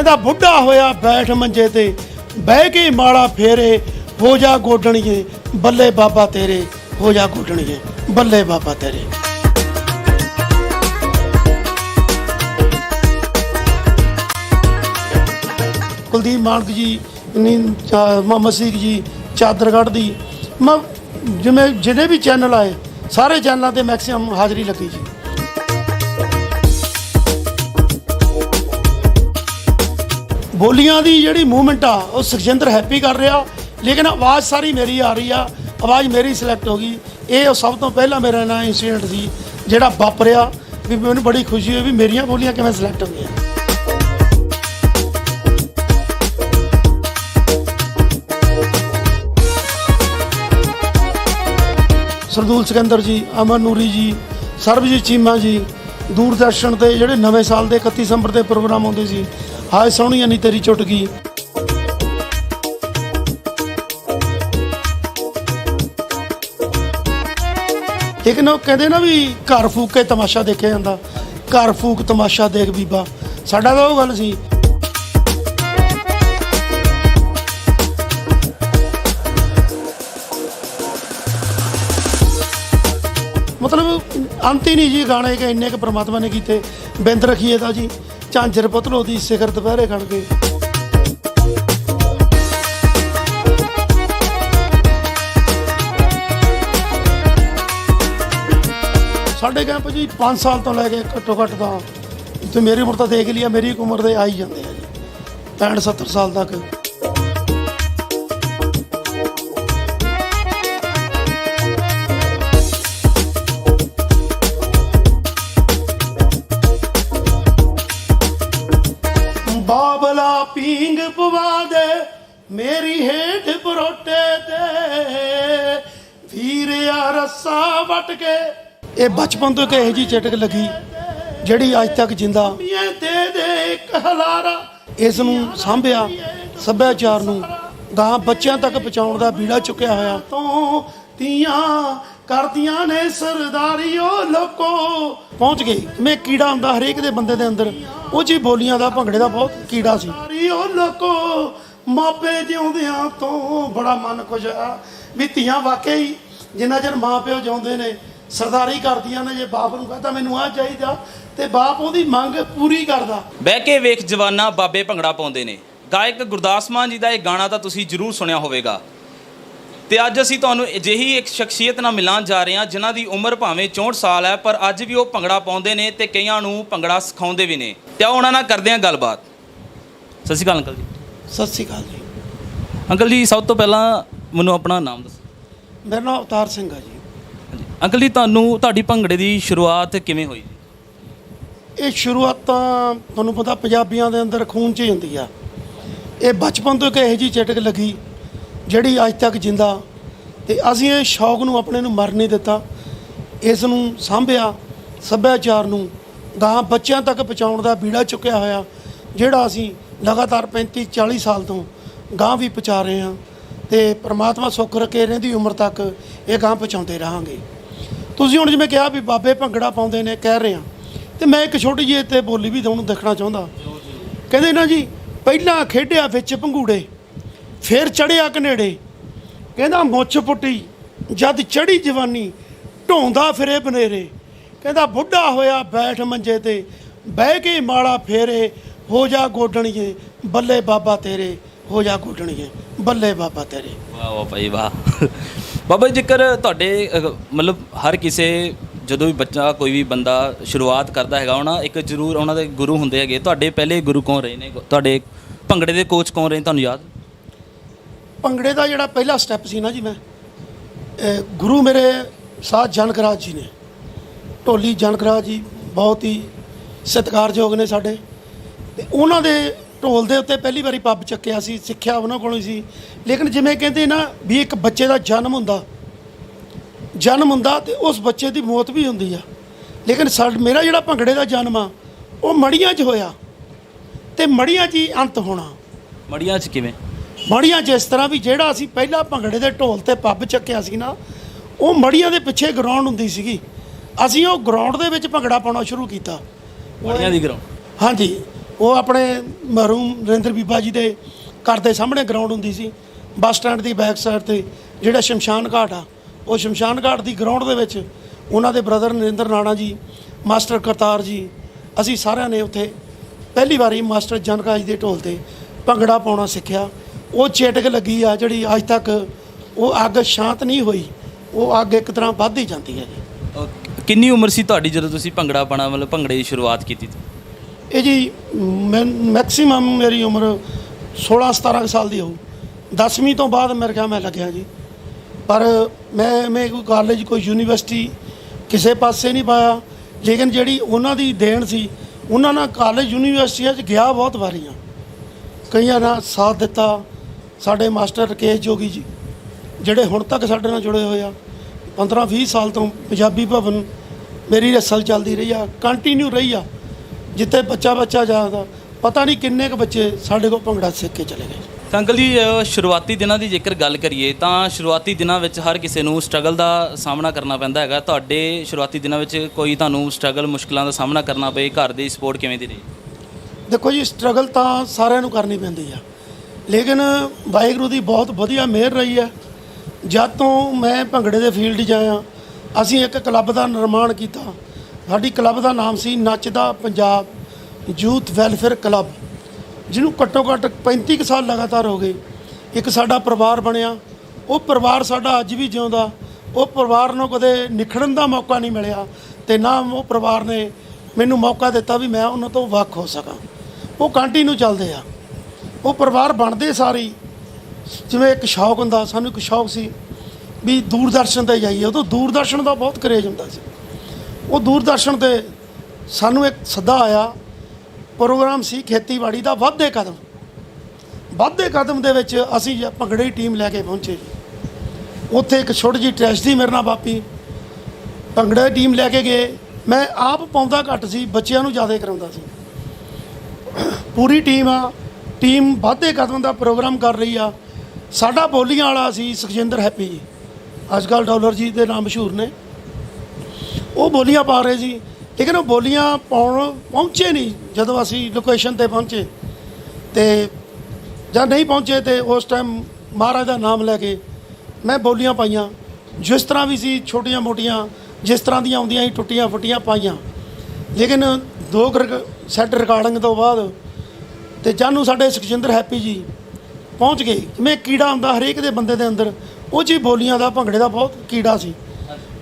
ਕਹਿੰਦਾ, ਬੁੱਢਾ ਹੋਇਆ, ਬੈਠ ਮੰਜੇ ਤੇ, ਬਹਿ ਕੇ ਮਾਲਾ ਫੇਰੇ, ਹੋ ਜਾ ਗੋਡਣੀਏ, ਬੱਲੇ ਬਾਬਾ ਤੇਰੇ, ਹੋ ਜਾ ਗੋਡਣੀਏ, ਬੱਲੇ ਬਾਬਾ ਤੇਰੇ। ਕੁਲਦੀਪ ਮਾਨਕ ਜੀ ਨੀ ਮੁਹੰਮਦ ਸੀਖ ਜੀ, ਚਾਦਰਗੜ੍ਹ ਦੀ, ਮੈਂ, ਜਿਵੇਂ ਜਿਹਦੇ ਵੀ ਚੈਨਲ ਆਏ, ਸਾਰੇ ਚੈਨਲਾਂ ਤੇ ਮੈਕਸਿਮਮ ਹਾਜ਼ਰੀ ਲੱਗੀ ਜੀ। ਬੋਲੀਆਂ ਦੀ ਜਿਹੜੀ ਮੂਵਮੈਂਟ ਆ, ਉਹ ਸੁਖਜਿੰਦਰ ਹੈਪੀ ਕਰ ਰਿਹਾ। ਲੇਕਿਨ ਆਵਾਜ਼ ਸਾਰੀ ਮੇਰੀ ਆ ਰਹੀ ਆ। ਆਵਾਜ਼ ਮੇਰੀ ਸਿਲੈਕਟ ਹੋ ਗਈ। ਇਹ ਉਹ ਸਭ ਤੋਂ ਪਹਿਲਾਂ ਮੇਰਾ ਨਾਲ ਇਨਸੀਡੈਂਟ ਸੀ, ਜਿਹੜਾ ਵਾਪਰਿਆ। ਵੀ ਮੈਨੂੰ ਬੜੀ ਖੁਸ਼ੀ ਹੋਈ ਵੀ ਮੇਰੀਆਂ ਬੋਲੀਆਂ ਕਿਵੇਂ ਸਿਲੈਕਟ ਹੋ ਗਈਆਂ। ਸਰਦੂਲ ਸਿਕੰਦਰ ਜੀ, ਅਮਨ ਨੂਰੀ ਜੀ, ਸਰਬਜੀਤ ਚੀਮਾ ਜੀ, ਦੂਰਦਰਸ਼ਨ ਤੇ ਜਿਹੜੇ ਨਵੇਂ ਸਾਲ ਦੇ 31 ਦਸੰਬਰ ਦੇ ਪ੍ਰੋਗਰਾਮ ਆਉਂਦੇ ਸੀ ਹਾਏ ਸੋਹਣੀਆਂ ਨਹੀਂ ਤੇਰੀ ਚੁਟਕੀ ਲੇਕਿਨ ਉਹ ਕਹਿੰਦੇ ਨਾ ਵੀ ਘਰ ਫੂਕ ਕੇ ਤਮਾਸ਼ਾ ਦੇਖਿਆ ਜਾਂਦਾ। ਘਰ ਫੂਕ ਤਮਾਸ਼ਾ ਦੇਖ ਬੀਬਾ, ਸਾਡਾ ਤਾਂ ਉਹ ਗੱਲ ਸੀ। ਮਤਲਬ ਅੰਤ ਹੀ ਨਹੀਂ ਜੀ ਗਾਣੇ ਕੇ ਇੰਨੇ ਕੁ ਪ੍ਰਮਾਤਮਾ ਨੇ ਕੀਤੇ। ਬਿੰਦ ਰਖੀਏ ਤਾਂ ਜੀ। ਝਾਂਜਰ ਪਤਲੋ ਦੀ ਸਿਖਰ ਦੁਪਹਿਰੇ ਖੜ ਗਏ। ਸਾਡੇ ਕੈਂਪ ਜੀ 5 ਸਾਲ ਤੋਂ ਲੈ ਕੇ ਘੱਟੋ ਘੱਟ ਤਾਂ, ਤੇ ਮੇਰੀ ਉਮਰ ਤਾਂ ਦੇਖ ਲਿਆ ਮੇਰੀ ਉਮਰ ਦੇ ਆਈ ਜਾਂਦੇ ਆ ਜੀ 65 70 ਸਾਲ ਤੱਕ। ਕੇ ਇਹ ਬਚਪਨ ਤੋਂ ਇੱਕ ਇਹੋ ਜੀ ਚਟਕ ਲੱਗੀ ਜਿਹੜੀ ਅੱਜ ਤੱਕ ਜਿੰਦਾ। ਮੀਆਂ ਦੇ ਦੇ ਇੱਕ ਹਲਾਰਾ ਇਸ ਨੂੰ ਸਾਂਭਿਆ ਸੱਭਿਆਚਾਰ ਨੂੰ ਗਾਂ ਬੱਚਿਆਂ ਤੱਕ ਪਹੁੰਚਾਉਣ ਦਾ ਬੀੜਾ ਚੁੱਕਿਆ ਹੋਇਆ। ਤੋਂ ਤੀਆਂ ਕਰਦੀਆਂ ਨੇ ਸਰਦਾਰੀਓ ਲੋਕੋ। ਪਹੁੰਚ ਗਏ। ਮੈਂ ਕੀੜਾ ਹੁੰਦਾ ਹਰੇਕ ਦੇ ਬੰਦੇ ਦੇ ਅੰਦਰ ਉਹ ਜੀ ਬੋਲੀਆਂ ਦਾ ਭੰਗੜੇ ਦਾ ਬਹੁਤ ਕੀੜਾ ਸੀ। ਸਰਦਾਰੀਓ ਲੋਕੋ ਮਾਪੇ ਜਿਉਂਦਿਆਂ ਤੋਂ ਬੜਾ ਮਨ ਖੁਸ਼ ਆ ਵੀ ਧੀਆਂ ਵਾਕਈ ਜਿੰਨਾ ਚਿਰ ਮਾਂ ਪਿਓ ਜਿਉਂਦੇ ਨੇ ਸਰਦਾਰੀ ਕਰਦੀਆਂ ਨੇ ਜੇ ਬਾਪ ਨੂੰ ਕਹਤਾ ਮੈਨੂੰ ਆ ਚਾਹੀਦਾ ਤੇ ਬਾਪ ਉਹਦੀ ਮੰਗ ਪੂਰੀ ਕਰਦਾ। ਬਹਿ ਕੇ ਵੇਖ ਜਵਾਨਾ ਬਾਬੇ ਭੰਗੜਾ ਪਾਉਂਦੇ ਨੇ। ਗਾਇਕ ਗੁਰਦਾਸ ਮਾਨ ਜੀ ਦਾ ਇਹ ਗਾਣਾ ਤਾਂ ਤੁਸੀਂ ਜ਼ਰੂਰ ਸੁਣਿਆ ਹੋਵੇਗਾ। ਤੇ ਅੱਜ ਅਸੀਂ ਤੁਹਾਨੂੰ ਅਜਿਹੀ ਇੱਕ ਸ਼ਖਸੀਅਤ ਨਾਲ ਮਿਲਾਨ ਜਾ ਰਹੇ ਹਾਂ ਜਿਨ੍ਹਾਂ ਦੀ ਉਮਰ ਭਾਵੇਂ 64 ਸਾਲ ਹੈ ਪਰ ਅੱਜ ਵੀ ਉਹ ਭੰਗੜਾ ਪਾਉਂਦੇ ਨੇ ਤੇ ਕਈਆਂ ਨੂੰ ਭੰਗੜਾ ਸਿਖਾਉਂਦੇ ਵੀ ਨੇ। ਤੇ ਆਓ ਉਹਨਾਂ ਨਾਲ ਕਰਦੇ ਹਾਂ ਗੱਲਬਾਤ। ਸਤਿ ਸ਼੍ਰੀ ਅਕਾਲ ਅੰਕਲ ਜੀ। ਸਤਿ ਸ਼੍ਰੀ ਅਕਾਲ ਜੀ। ਅੰਕਲ ਜੀ ਸਭ ਤੋਂ ਪਹਿਲਾਂ ਮੈਨੂੰ ਆਪਣਾ ਨਾਮ ਦੱਸੋ। ਮੇਰਾ ਨਾਮ ਅਵਤਾਰ ਸਿੰਘ ਆ ਜੀ। ਅੰਕਲ ਜੀ ਤੁਹਾਨੂੰ ਤੁਹਾਡੀ ਭੰਗੜੇ ਦੀ ਸ਼ੁਰੂਆਤ ਕਿਵੇਂ ਹੋਈ? ਇਹ ਸ਼ੁਰੂਆਤ ਤਾਂ ਤੁਹਾਨੂੰ ਪਤਾ ਪੰਜਾਬੀਆਂ ਦੇ ਅੰਦਰ ਖੂਨ 'ਚ ਹੀ ਹੁੰਦੀ ਆ। ਇਹ ਬਚਪਨ ਤੋਂ ਇੱਕ ਇਹੋ ਜੀ ਚਟਕ ਲੱਗੀ ਜਿਹੜੀ ਅੱਜ ਤੱਕ ਜਿੰਦਾ। ਤੇ ਅਸੀਂ ਇਹ ਸ਼ੌਕ ਨੂੰ ਆਪਣੇ ਨੂੰ ਮਰ ਨਹੀਂ ਦਿੱਤਾ। ਇਸ ਨੂੰ ਸਾਂਭਿਆ ਸੱਭਿਆਚਾਰ ਨੂੰ। ਗਾਂ ਬੱਚਿਆਂ ਤੱਕ ਪਹੁੰਚਾਉਣ ਦਾ ਬੀੜਾ ਚੁੱਕਿਆ ਹੋਇਆ ਜਿਹੜਾ ਅਸੀਂ ਲਗਾਤਾਰ 35 40 ਸਾਲ ਤੋਂ ਗਾਂ ਵੀ ਪਹੁੰਚਾ ਰਹੇ ਹਾਂ। ਤੇ ਪ੍ਰਮਾਤਮਾ ਸੁੱਖ ਰੱਖੇ ਰਹਿੰਦੀ ਉਮਰ ਤੱਕ ਇਹ ਗਾਂ ਪਹੁੰਚਾਉਂਦੇ ਰਹਾਂਗੇ। ਤੁਸੀਂ ਹੁਣ ਜਿਵੇਂ ਕਿਹਾ ਵੀ ਬਾਬੇ ਭੰਗੜਾ ਪਾਉਂਦੇ ਨੇ, ਕਹਿ ਰਹੇ ਆ ਤੇ ਮੈਂ ਇੱਕ ਛੋਟੀ ਜਿਹੀ ਇੱਥੇ ਬੋਲੀ ਵੀ ਤੁਹਾਨੂੰ ਦੇਖਣਾ ਚਾਹੁੰਦਾ। ਕਹਿੰਦੇ ਨਾ ਜੀ, ਪਹਿਲਾਂ ਖੇਡਿਆ ਵਿੱਚ ਭੰਗੂੜੇ, ਫਿਰ ਚੜਿਆ ਕਨੇੜੇ ਕਹਿੰਦਾ ਮੁੱਛ ਪੁੱਟੀ, ਜਦ ਚੜੀ ਜਵਾਨੀ, ਢੋਂਦਾ ਫਿਰੇ ਬਨੇਰੇ। ਕਹਿੰਦਾ ਬੁੱਢਾ ਹੋਇਆ ਬੈਠ ਮੰਜੇ ਤੇ, ਬਹਿ ਕੇ ਮਾਲਾ ਫੇਰੇ, ਹੋ ਜਾ ਗੋਡਣੀਏ, ਬੱਲੇ ਬਾਬਾ ਤੇਰੇ। ਹੋ ਜਾ ਗੋਡਣੀਏ ਬੱਲੇ ਬਾਬਾ ਤੇਰੇ। ਵਾਹ ਵਾਹ ਭਾਈ ਵਾਹ। ਬਾਬਾ ਜੀ ਜੇਕਰ ਤੁਹਾਡੇ ਅਹ, ਮਤਲਬ ਹਰ ਕਿਸੇ ਜਦੋਂ ਵੀ ਬੱਚਾ ਕੋਈ ਵੀ ਬੰਦਾ ਸ਼ੁਰੂਆਤ ਕਰਦਾ ਹੈਗਾ ਉਹਨਾਂ ਇੱਕ ਜ਼ਰੂਰ ਉਹਨਾਂ ਦੇ ਗੁਰੂ ਹੁੰਦੇ ਹੈਗੇ। ਤੁਹਾਡੇ ਪਹਿਲੇ ਗੁਰੂ ਕੌਣ ਰਹੇ ਨੇ? ਤੁਹਾਡੇ ਭੰਗੜੇ ਦੇ ਕੋਚ ਕੌਣ ਰਹੇ ਨੇ ਤੁਹਾਨੂੰ ਯਾਦ? ਭੰਗੜੇ ਦਾ ਜਿਹੜਾ ਪਹਿਲਾ ਸਟੈਪ ਸੀ ਨਾ ਜੀ ਮੈਂ ਇਹ ਗੁਰੂ ਮੇਰੇ ਸਾਥ ਜਨਕਰਾਜ ਜੀ ਨੇ। ਢੋਲੀ ਜਨਕਰਾਜ ਜੀ ਬਹੁਤ ਹੀ ਸਤਿਕਾਰਯੋਗ ਨੇ ਸਾਡੇ। ਤੇ ਉਹਨਾਂ ਦੇ ਢੋਲ ਦੇ ਉੱਤੇ ਪਹਿਲੀ ਵਾਰੀ ਪੱਬ ਚੱਕਿਆ ਸੀ ਸਿੱਖਿਆ ਉਹਨਾਂ ਕੋਲੋਂ ਸੀ। ਲੇਕਿਨ ਜਿਵੇਂ ਕਹਿੰਦੇ ਨਾ ਵੀ ਇੱਕ ਬੱਚੇ ਦਾ ਜਨਮ ਹੁੰਦਾ ਜਨਮ ਹੁੰਦਾ ਤੇ ਉਸ ਬੱਚੇ ਦੀ ਮੌਤ ਵੀ ਹੁੰਦੀ ਆ। ਲੇਕਿਨ ਸਾਡ ਮੇਰਾ ਜਿਹੜਾ ਭੰਗੜੇ ਦਾ ਜਨਮ ਆ ਉਹ ਮੜੀਆਂ 'ਚ ਹੋਇਆ ਤੇ ਮੜੀਆਂ 'ਚ ਹੀ ਅੰਤ ਹੋਣਾ। ਮੜੀਆਂ 'ਚ ਕਿਵੇਂ? ਮੜੀਆਂ ਜਿਸ ਤਰ੍ਹਾਂ ਵੀ ਜਿਹੜਾ ਅਸੀਂ ਪਹਿਲਾਂ ਭੰਗੜੇ ਦੇ ਢੋਲ ਤੇ ਪੱਬ ਚੱਕਿਆ ਸੀ ਨਾ ਉਹ ਮੜੀਆਂ ਦੇ ਪਿੱਛੇ ਗਰਾਊਂਡ ਹੁੰਦੀ ਸੀਗੀ। ਅਸੀਂ ਉਹ ਗਰਾਊਂਡ ਦੇ ਵਿੱਚ ਭੰਗੜਾ ਪਾਉਣਾ ਸ਼ੁਰੂ ਕੀਤਾ। ਮੜੀਆਂ ਦੀ ਗਰਾਊਂਡ ਹਾਂਜੀ। ਉਹ ਆਪਣੇ ਮਰਹੂਮ ਨਰਿੰਦਰ ਬੀਬਾ ਜੀ ਦੇ ਘਰ ਦੇ ਸਾਹਮਣੇ ਗਰਾਊਂਡ ਹੁੰਦੀ ਸੀ, ਬੱਸ ਸਟੈਂਡ ਦੀ ਬੈਕ ਸਾਈਡ ਤੇ, ਜਿਹੜਾ ਸ਼ਮਸ਼ਾਨ ਘਾਟ ਆ, ਉਹ ਸ਼ਮਸ਼ਾਨ ਘਾਟ ਦੀ ਗਰਾਊਂਡ ਦੇ ਵਿੱਚ ਉਹਨਾਂ ਦੇ ਬ੍ਰਦਰ ਨਰਿੰਦਰ ਰਾਣਾ ਜੀ, ਮਾਸਟਰ ਕਰਤਾਰ ਜੀ, ਅਸੀਂ ਸਾਰਿਆਂ ਨੇ ਉੱਥੇ ਪਹਿਲੀ ਵਾਰੀ ਮਾਸਟਰ ਜਨਕਾਜ ਦੇ ਢੋਲ ਤੇ ਭੰਗੜਾ ਪਾਉਣਾ ਸਿੱਖਿਆ। ਉਹ ਚੇਟਕ ਲੱਗੀ ਆ ਜਿਹੜੀ ਅੱਜ ਤੱਕ ਉਹ ਅੱਗ ਸ਼ਾਂਤ ਨਹੀਂ ਹੋਈ, ਉਹ ਅੱਗ ਇੱਕ ਤਰ੍ਹਾਂ ਵੱਧ ਹੀ ਜਾਂਦੀ ਹੈ ਜੀ ਕਿੰਨੀ ਉਮਰ ਸੀ ਤੁਹਾਡੀ ਜਦੋਂ ਤੁਸੀਂ ਭੰਗੜਾ ਪਾਣਾ ਮਤਲਬ ਭੰਗੜੇ ਦੀ ਸ਼ੁਰੂਆਤ ਕੀਤੀ ਸੀ? ਇਹ ਜੀ ਮੈਕਸਿਮਮ ਮੇਰੀ ਉਮਰ 16 17 ਸਾਲ ਦੀ ਹੋਊ। 10ਵੀਂ ਤੋਂ ਬਾਅਦ ਮੇਰੇ ਖਿਆਲ ਮੈਂ ਲੱਗਿਆ ਜੀ। ਪਰ ਮੈਂ ਮੈਂ ਕੋਈ ਕਾਲਜ ਕੋਈ ਯੂਨੀਵਰਸਿਟੀ ਕਿਸੇ ਪਾਸੇ ਨਹੀਂ ਪਾਇਆ। ਲੇਕਿਨ ਜਿਹੜੀ ਉਹਨਾਂ ਦੀ ਦੇਣ ਸੀ, ਉਹਨਾਂ ਨਾਲ ਕਾਲਜ ਯੂਨੀਵਰਸਿਟੀਆਂ 'ਚ ਗਿਆ ਬਹੁਤ ਵਾਰੀ ਆ ਕਈਆਂ ਨਾਲ ਸਾਥ ਦਿੱਤਾ। ਸਾਡੇ ਮਾਸਟਰ ਰਕੇਸ਼ ਜੋਗੀ ਜੀ, ਜਿਹੜੇ ਹੁਣ ਤੱਕ ਸਾਡੇ ਨਾਲ ਜੁੜੇ ਹੋਏ ਆ 15 20 ਸਾਲ ਤੋਂ ਪੰਜਾਬੀ ਭਵਨ ਮੇਰੀ ਰਸਲ ਚੱਲਦੀ ਰਹੀ ਆ ਕੰਟੀਨਿਊ ਰਹੀ ਆ। ਜਿੱਥੇ ਬੱਚਾ ਬੱਚਾ ਜਾਂਦਾ ਪਤਾ ਨਹੀਂ ਕਿੰਨੇ ਕੁ ਬੱਚੇ ਸਾਡੇ ਕੋਲ ਭੰਗੜਾ ਸਿੱਖ ਕੇ ਚਲੇ ਗਏ। ਤਾਂ ਅੰਕਲ ਜੀ ਅ, ਸ਼ੁਰੂਆਤੀ ਦਿਨਾਂ ਦੀ ਜੇਕਰ ਗੱਲ ਕਰੀਏ ਤਾਂ ਸ਼ੁਰੂਆਤੀ ਦਿਨਾਂ ਵਿੱਚ ਹਰ ਕਿਸੇ ਨੂੰ ਸਟਰਗਲ ਦਾ ਸਾਹਮਣਾ ਕਰਨਾ ਪੈਂਦਾ ਹੈਗਾ। ਤੁਹਾਡੇ ਸ਼ੁਰੂਆਤੀ ਦਿਨਾਂ ਵਿੱਚ ਕੋਈ ਤੁਹਾਨੂੰ ਸਟਰਗਲ ਮੁਸ਼ਕਲਾਂ ਦਾ ਸਾਹਮਣਾ ਕਰਨਾ ਪਏ? ਘਰ ਦੀ ਸਪੋਰਟ ਕਿਵੇਂ ਦੀ ਰਹੀ? ਦੇਖੋ ਜੀ ਸਟਰਗਲ ਤਾਂ ਸਾਰਿਆਂ ਨੂੰ ਕਰਨੀ ਪੈਂਦੀ ਆ। ਲੇਕਿਨ ਵਾਹਿਗੁਰੂ ਦੀ ਬਹੁਤ ਵਧੀਆ ਮਿਹਰ ਰਹੀ ਹੈ ਜਦ ਤੋਂ ਮੈਂ ਭੰਗੜੇ ਦੇ ਫੀਲਡ 'ਚ ਆਇਆ ਅਸੀਂ ਇੱਕ ਕਲੱਬ ਦਾ ਨਿਰਮਾਣ ਕੀਤਾ। ਸਾਡੀ ਕਲੱਬ ਦਾ ਨਾਮ ਸੀ ਨੱਚਦਾ ਪੰਜਾਬ ਯੂਥ ਵੈਲਫੇਅਰ ਕਲੱਬ, ਜਿਹਨੂੰ ਘੱਟੋ ਘੱਟ 35 ਕੁ ਸਾਲ ਲਗਾਤਾਰ ਹੋ ਗਏ। ਇੱਕ ਸਾਡਾ ਪਰਿਵਾਰ ਬਣਿਆ, ਉਹ ਪਰਿਵਾਰ ਸਾਡਾ ਅੱਜ ਵੀ ਜਿਉਂਦਾ, ਉਹ ਪਰਿਵਾਰ ਨੂੰ ਕਦੇ ਨਿਖੜਨ ਦਾ ਮੌਕਾ ਨਹੀਂ ਮਿਲਿਆ ਤੇ ਨਾ ਉਹ ਪਰਿਵਾਰ ਨੇ ਮੈਨੂੰ ਮੌਕਾ ਦਿੱਤਾ ਵੀ ਮੈਂ ਉਹਨਾਂ ਤੋਂ ਵੱਖ ਹੋ ਸਕਾਂ। ਉਹ ਕੰਟੀਨਿਊ ਚੱਲਦੇ ਆ। ਉਹ ਪਰਿਵਾਰ ਬਣਦੇ ਸਾਰੀ, ਜਿਵੇਂ ਇੱਕ ਸ਼ੌਕ ਹੁੰਦਾ, ਸਾਨੂੰ ਇੱਕ ਸ਼ੌਕ ਸੀ ਵੀ ਦੂਰਦਰਸ਼ਨ ਤੇ ਜਾਈਏ। ਉਦੋਂ ਦੂਰਦਰਸ਼ਨ ਦਾ ਬਹੁਤ ਕਰੇਜ ਹੁੰਦਾ ਸੀ। ਉਹ ਦੂਰਦਰਸ਼ਨ ਤੇ ਸਾਨੂੰ ਇੱਕ ਸੱਦਾ ਆਇਆ, ਪ੍ਰੋਗਰਾਮ ਸੀ ਖੇਤੀਬਾੜੀ ਦਾ ਵਾਧੇ ਕਦਮ। ਵਾਧੇ ਕਦਮ ਦੇ ਵਿੱਚ ਅਸੀਂ ਜ- ਭੰਗੜੇ ਦੀ ਟੀਮ ਲੈ ਕੇ ਪਹੁੰਚੇ। ਉੱਥੇ ਇੱਕ ਛੋਟੀ ਜਿਹੀ ਟ੍ਰੈਜਡੀ ਮੇਰੇ ਨਾਲ ਵਾਪੀ ਭੰਗੜੇ ਦੀ ਟੀਮ ਲੈ ਕੇ ਗਏ। ਮੈਂ ਆਪ ਪਾਉਂਦਾ ਘੱਟ ਸੀ, ਬੱਚਿਆਂ ਨੂੰ ਜ਼ਿਆਦਾ ਕਰਾਉਂਦਾ ਸੀ। ਪੂਰੀ ਟੀਮ ਆ। ਟੀਮ ਵਾਧੇ ਕਦਮ ਦਾ ਪ੍ਰੋਗਰਾਮ ਕਰ ਰਹੀ ਆ। ਸਾਡਾ ਬੋਲੀਆਂ ਵਾਲਾ ਸੀ ਸੁਖਜਿੰਦਰ ਹੈਪੀ ਜੀ। ਅੱਜ ਕੱਲ੍ਹ ਡਾਲਰ ਜੀ ਦੇ ਨਾਮ ਮਸ਼ਹੂਰ ਨੇ। ਉਹ ਬੋਲੀਆਂ ਪਾ ਰਹੇ ਸੀ। ਲੇਕਿਨ ਉਹ ਬੋਲੀਆਂ ਪਾਉਣ ਪਹੁੰਚੇ ਨਹੀਂ ਜਦੋਂ ਅਸੀਂ ਲੋਕੇਸ਼ਨ ਤੇ ਪਹੁੰਚੇ। ਤੇ ਜਾਂ ਨਹੀਂ ਪਹੁੰਚੇ ਤੇ ਉਸ ਟਾਈਮ ਮਹਾਰਾਜ ਦਾ ਨਾਮ ਲੈ ਕੇ ਮੈਂ ਬੋਲੀਆਂ ਪਾਈਆਂ। ਜਿਸ ਤਰ੍ਹਾਂ ਵੀ ਸੀ, ਛੋਟੀਆਂ ਮੋਟੀਆਂ, ਜਿਸ ਤਰ੍ਹਾਂ ਦੀਆਂ ਆਉਂਦੀਆਂ ਸੀ, ਟੁੱਟੀਆਂ ਫੁੱਟੀਆਂ ਪਾਈਆਂ। ਲੇਕਿਨ ਦੋ ਸੈੱਟ ਰਿਕਾਰਡਿੰਗ ਤੋਂ ਬਾਅਦ ਤੇ ਜਾਨੂੰ ਸਾਡੇ ਸੁਖਜਿੰਦਰ ਹੈਪੀ ਜੀ ਪਹੁੰਚ ਗਏ। ਜਿਵੇਂ ਕੀੜਾ ਹੁੰਦਾ ਹਰੇਕ ਦੇ ਬੰਦੇ ਦੇ ਅੰਦਰ। ਉਹ ਜੀ ਬੋਲੀਆਂ ਦਾ ਭੰਗੜੇ ਦਾ ਬਹੁਤ ਕੀੜਾ ਸੀ।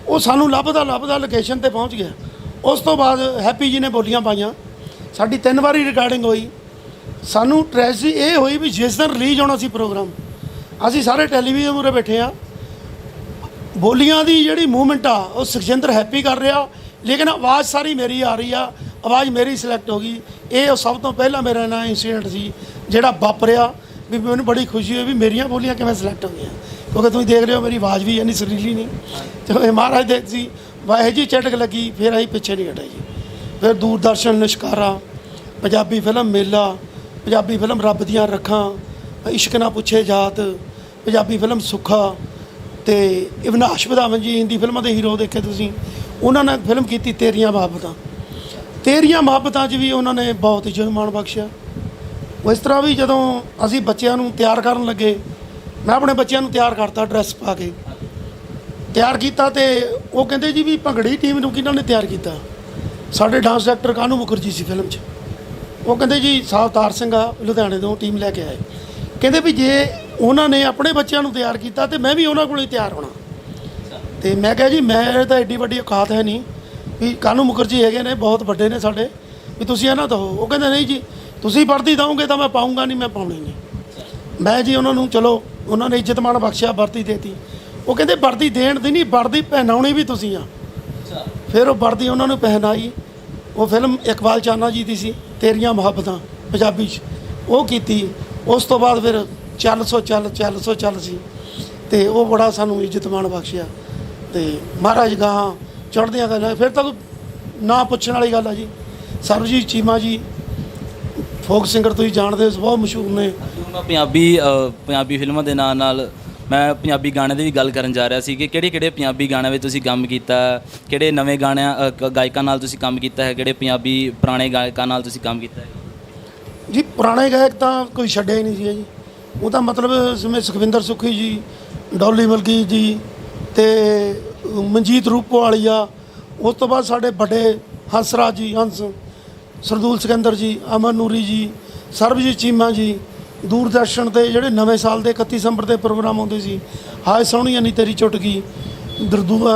ਉਹ ਸਾਨੂੰ ਲੱਭਦਾ ਲੱਭਦਾ ਲੋਕੇਸ਼ਨ ਤੇ ਪਹੁੰਚ ਗਿਆ। ਉਸ ਤੋਂ ਬਾਅਦ ਹੈਪੀ ਜੀ ਨੇ ਬੋਲੀਆਂ ਪਾਈਆਂ। ਸਾਡੀ ਤਿੰਨ ਵਾਰੀ ਰਿਕਾਰਡਿੰਗ ਹੋਈ। ਸਾਨੂੰ ਟ੍ਰੈਜਡੀ ਇਹ ਹੋਈ ਵੀ ਜਿਸ ਦਿਨ ਰਿਲੀਜ਼ ਹੋਣਾ ਸੀ ਪ੍ਰੋਗਰਾਮ ਅਸੀਂ ਸਾਰੇ ਟੈਲੀਵਿਜ਼ਨ ਉਰੇ ਬੈਠੇ ਆ ਬੋਲੀਆਂ ਦੀ ਜਿਹੜੀ ਮੂਵਮੈਂਟ ਆ, ਉਹ ਸੁਖਜਿੰਦਰ ਹੈਪੀ ਕਰ ਰਿਹਾ। ਲੇਕਿਨ ਆਵਾਜ਼ ਸਾਰੀ ਮੇਰੀ ਆ ਰਹੀ ਆ। ਆਵਾਜ਼ ਮੇਰੀ ਸਿਲੈਕਟ ਹੋ ਗਈ। ਇਹ ਉਹ ਸਭ ਤੋਂ ਪਹਿਲਾਂ ਮੇਰਾ ਨਾ ਇਨਸੀਡੈਂਟ ਸੀ, ਜਿਹੜਾ ਵਾਪਰਿਆ। ਵੀ ਮੈਨੂੰ ਬੜੀ ਖੁਸ਼ੀ ਹੋਈ ਵੀ ਮੇਰੀਆਂ ਬੋਲੀਆਂ ਕਿਵੇਂ ਸਿਲੈਕਟ ਹੋ ਗਈਆਂ। ਕਿਉਂਕਿ ਤੁਸੀਂ ਦੇਖ ਰਹੇ ਹੋ, ਮੇਰੀ ਆਵਾਜ਼ ਵੀ ਇੰਨੀ ਸੁਰੀਲੀ ਨਹੀਂ। ਤੇ ਇਹ ਮਹਾਰਾਜ ਦੇ ਸੀ ਵਾਹਿ ਜੀ ਚਟਕ ਲੱਗੀ, ਫਿਰ ਅਸੀਂ ਪਿੱਛੇ ਨਹੀਂ ਹਟੇ ਜੀ। ਫਿਰ ਦੂਰਦਰਸ਼ਨ, ਨਿਸ਼ਕਾਰਾ, ਪੰਜਾਬੀ ਫਿਲਮ ਮੇਲਾ, ਪੰਜਾਬੀ ਫਿਲਮ ਰੱਬ ਦੀਆਂ ਰੱਖਾਂ, ਇਸ਼ਕ ਨਾ ਪੁੱਛੇ ਜਾਤ, ਪੰਜਾਬੀ ਫਿਲਮ ਸੁੱਖਾ ਤੇ ਇਵਨਾਸ਼ ਵਧਾਵਨ ਜੀ, ਹਿੰਦੀ ਫਿਲਮਾਂ ਦੇ ਹੀਰੋ ਦੇਖੇ ਤੁਸੀਂ। ਉਹਨਾਂ ਨੇ ਫਿਲਮ ਕੀਤੀ ਤੇਰੀਆਂ ਮੁਹੱਬਤਾਂ। ਤੇਰੀਆਂ ਮੁਹੱਬਤਾਂ 'ਚ ਵੀ ਉਹਨਾਂ ਨੇ ਬਹੁਤ ਹੀ ਮਾਣ ਬਖਸ਼ਿਆ। ਉਹ ਇਸ ਤਰ੍ਹਾਂ ਵੀ ਜਦੋਂ ਅਸੀਂ ਬੱਚਿਆਂ ਨੂੰ ਤਿਆਰ ਕਰਨ ਲੱਗੇ ਮੈਂ ਆਪਣੇ ਬੱਚਿਆਂ ਨੂੰ ਤਿਆਰ ਕਰਤਾ ਡਰੈਸ ਪਾ ਕੇ। ਤਿਆਰ ਕੀਤਾ ਤੇ ਉਹ ਕਹਿੰਦੇ ਜੀ ਵੀ ਭੰਗੜੀ ਟੀਮ ਨੂੰ ਕਿਹਨਾਂ ਨੇ ਤਿਆਰ ਕੀਤਾ? ਸਾਡੇ ਡਾਂਸ ਡਾਇਰੈਕਟਰ ਕਾਨੂ ਮੁਖਰਜੀ ਸੀ ਫਿਲਮ 'ਚ? ਉਹ ਕਹਿੰਦੇ ਜੀ, ਸਾਵਤਾਰ ਸਿੰਘ ਆ, ਲੁਧਿਆਣੇ ਤੋਂ ਟੀਮ ਲੈ ਕੇ ਆਏ। ਕਹਿੰਦੇ ਵੀ ਜੇ ਉਹਨਾਂ ਨੇ ਆਪਣੇ ਬੱਚਿਆਂ ਨੂੰ ਤਿਆਰ ਕੀਤਾ ਤੇ ਮੈਂ ਵੀ ਉਹਨਾਂ ਕੋਲ ਹੀ ਤਿਆਰ ਹੋਣਾ। ਤੇ ਮੈਂ ਕਿਹਾ ਜੀ, ਮੈਂ ਤਾਂ ਐਡੀ ਵੱਡੀ ਔਕਾਤ ਹੈ ਨਹੀਂ ਵੀ ਕਾਨੂ ਮੁਖਰਜੀ ਹੈਗੇ ਨੇ, ਬਹੁਤ ਵੱਡੇ ਨੇ ਸਾਡੇ। ਵੀ ਤੁਸੀਂ ਇਹਨਾਂ ਤੋਂ ਉਹ ਕਹਿੰਦੇ ਨਹੀਂ ਜੀ, ਤੁਸੀਂ ਵਰਦੀ ਦਵੋਗੇ ਤਾਂ ਮੈਂ ਪਾਉਂਗਾ ਨਹੀਂ, ਮੈਂ ਪਾਉਣੀ ਨਹੀਂ। ਮੈਂ ਜੀ ਉਹਨਾਂ ਨੂੰ, ਚਲੋ ਉਹਨਾਂ ਨੇ ਇੱਜ਼ਤ ਮਾਣ ਬਖਸ਼ਿਆ ਵਰਦੀ ਦੇਤੀ। ਉਹ ਕਹਿੰਦੇ ਵਰਦੀ ਦੇਣ ਦੀ ਨਹੀਂ ਵਰਦੀ ਪਹਿਨਾਉਣੀ ਵੀ ਤੁਸੀਂ ਆ। ਫਿਰ ਉਹ ਵਰਦੀ ਉਹਨਾਂ ਨੂੰ ਪਹਿਨਾਈ। ਉਹ ਫਿਲਮ ਇਕਬਾਲ ਚਾਨਾ ਜੀ ਦੀ ਸੀ ਤੇਰੀਆਂ ਮੁਹੱਬਤਾਂ ਪੰਜਾਬੀ 'ਚ। ਉਹ ਕੀਤੀ। ਉਸ ਤੋਂ ਬਾਅਦ ਫਿਰ ਚੱਲ ਸੋ ਚੱਲ ਚੱਲ ਸੋ ਚੱਲ ਸੀ। ਤੇ ਉਹ ਬੜਾ ਸਾਨੂੰ ਇੱਜ਼ਤ ਮਾਣ ਬਖਸ਼ਿਆ। ਤੇ ਮਹਾਰਾਜ ਗਾਹਾਂ ਚੜ੍ਹਦੀਆਂ ਗੱਲਾਂ ਫਿਰ ਤਾਂ ਨਾ ਪੁੱਛਣ ਵਾਲੀ ਗੱਲ ਆ ਜੀ। ਸਰਬਜੀਤ ਚੀਮਾ ਜੀ ਫੋਕ ਸਿੰਗਰ ਤੁਸੀਂ ਜਾਣਦੇ ਹੋ ਬਹੁਤ ਮਸ਼ਹੂਰ ਨੇ। ਮੈਂ ਪੰਜਾਬੀ ਅ, ਪੰਜਾਬੀ ਫਿਲਮਾਂ ਦੇ ਨਾਲ ਨਾਲ ਮੈਂ ਪੰਜਾਬੀ ਗਾਣੇ ਦੀ ਵੀ ਗੱਲ ਕਰਨ ਜਾ ਰਿਹਾ ਸੀ ਕਿ ਕਿਹੜੇ ਕਿਹੜੇ ਪੰਜਾਬੀ ਗਾਣਿਆਂ ਵਿੱਚ ਤੁਸੀਂ ਕੰਮ ਕੀਤਾ ਕਿਹੜੇ ਨਵੇਂ ਗਾਣਿਆਂ ਅ, ਗ- ਗਾਇਕਾਂ ਨਾਲ ਤੁਸੀਂ ਕੰਮ ਕੀਤਾ ਹੈ ਕਿਹੜੇ ਪੰਜਾਬੀ ਪੁਰਾਣੇ ਗਾਇਕਾਂ ਨਾਲ ਤੁਸੀਂ ਕੰਮ ਕੀਤਾ ਹੈ? ਜੀ ਪੁਰਾਣੇ ਗਾਇਕ ਤਾਂ ਕੋਈ ਛੱਡਿਆ ਹੀ ਨਹੀਂ ਸੀ ਜੀ। ਉਹ ਤਾਂ ਮਤਲਬ ਜਿਵੇਂ ਸੁਖਵਿੰਦਰ ਸੁਖੀ ਜੀ ਡੋਲੀ ਮਲਕੀ ਜੀ ਤੇ ਮਨਜੀਤ ਰੂਪਵਾਲੀਆ ਉਸ ਤੋਂ ਬਾਅਦ ਸਾਡੇ ਵੱਡੇ ਹੰਸਰਾਜ ਜੀ ਹੰਸ ਸਰਦੂਲ ਸਿਕੰਦਰ ਜੀ ਅਮਨ ਨੂਰੀ ਜੀ ਸਰਬਜੀਤ ਚੀਮਾ ਜੀ ਦੂਰਦਰਸ਼ਨ ਤੇ ਜਿਹੜੇ ਨਵੇਂ ਸਾਲ ਦੇ 31 ਦਸੰਬਰ ਦੇ ਪ੍ਰੋਗਰਾਮ ਆਉਂਦੇ ਸੀ। ਹਾਏ ਸੋਹਣੀਆਂ ਨੀ ਤੇਰੀ ਚੁਟਕੀ ਦਰਦੂ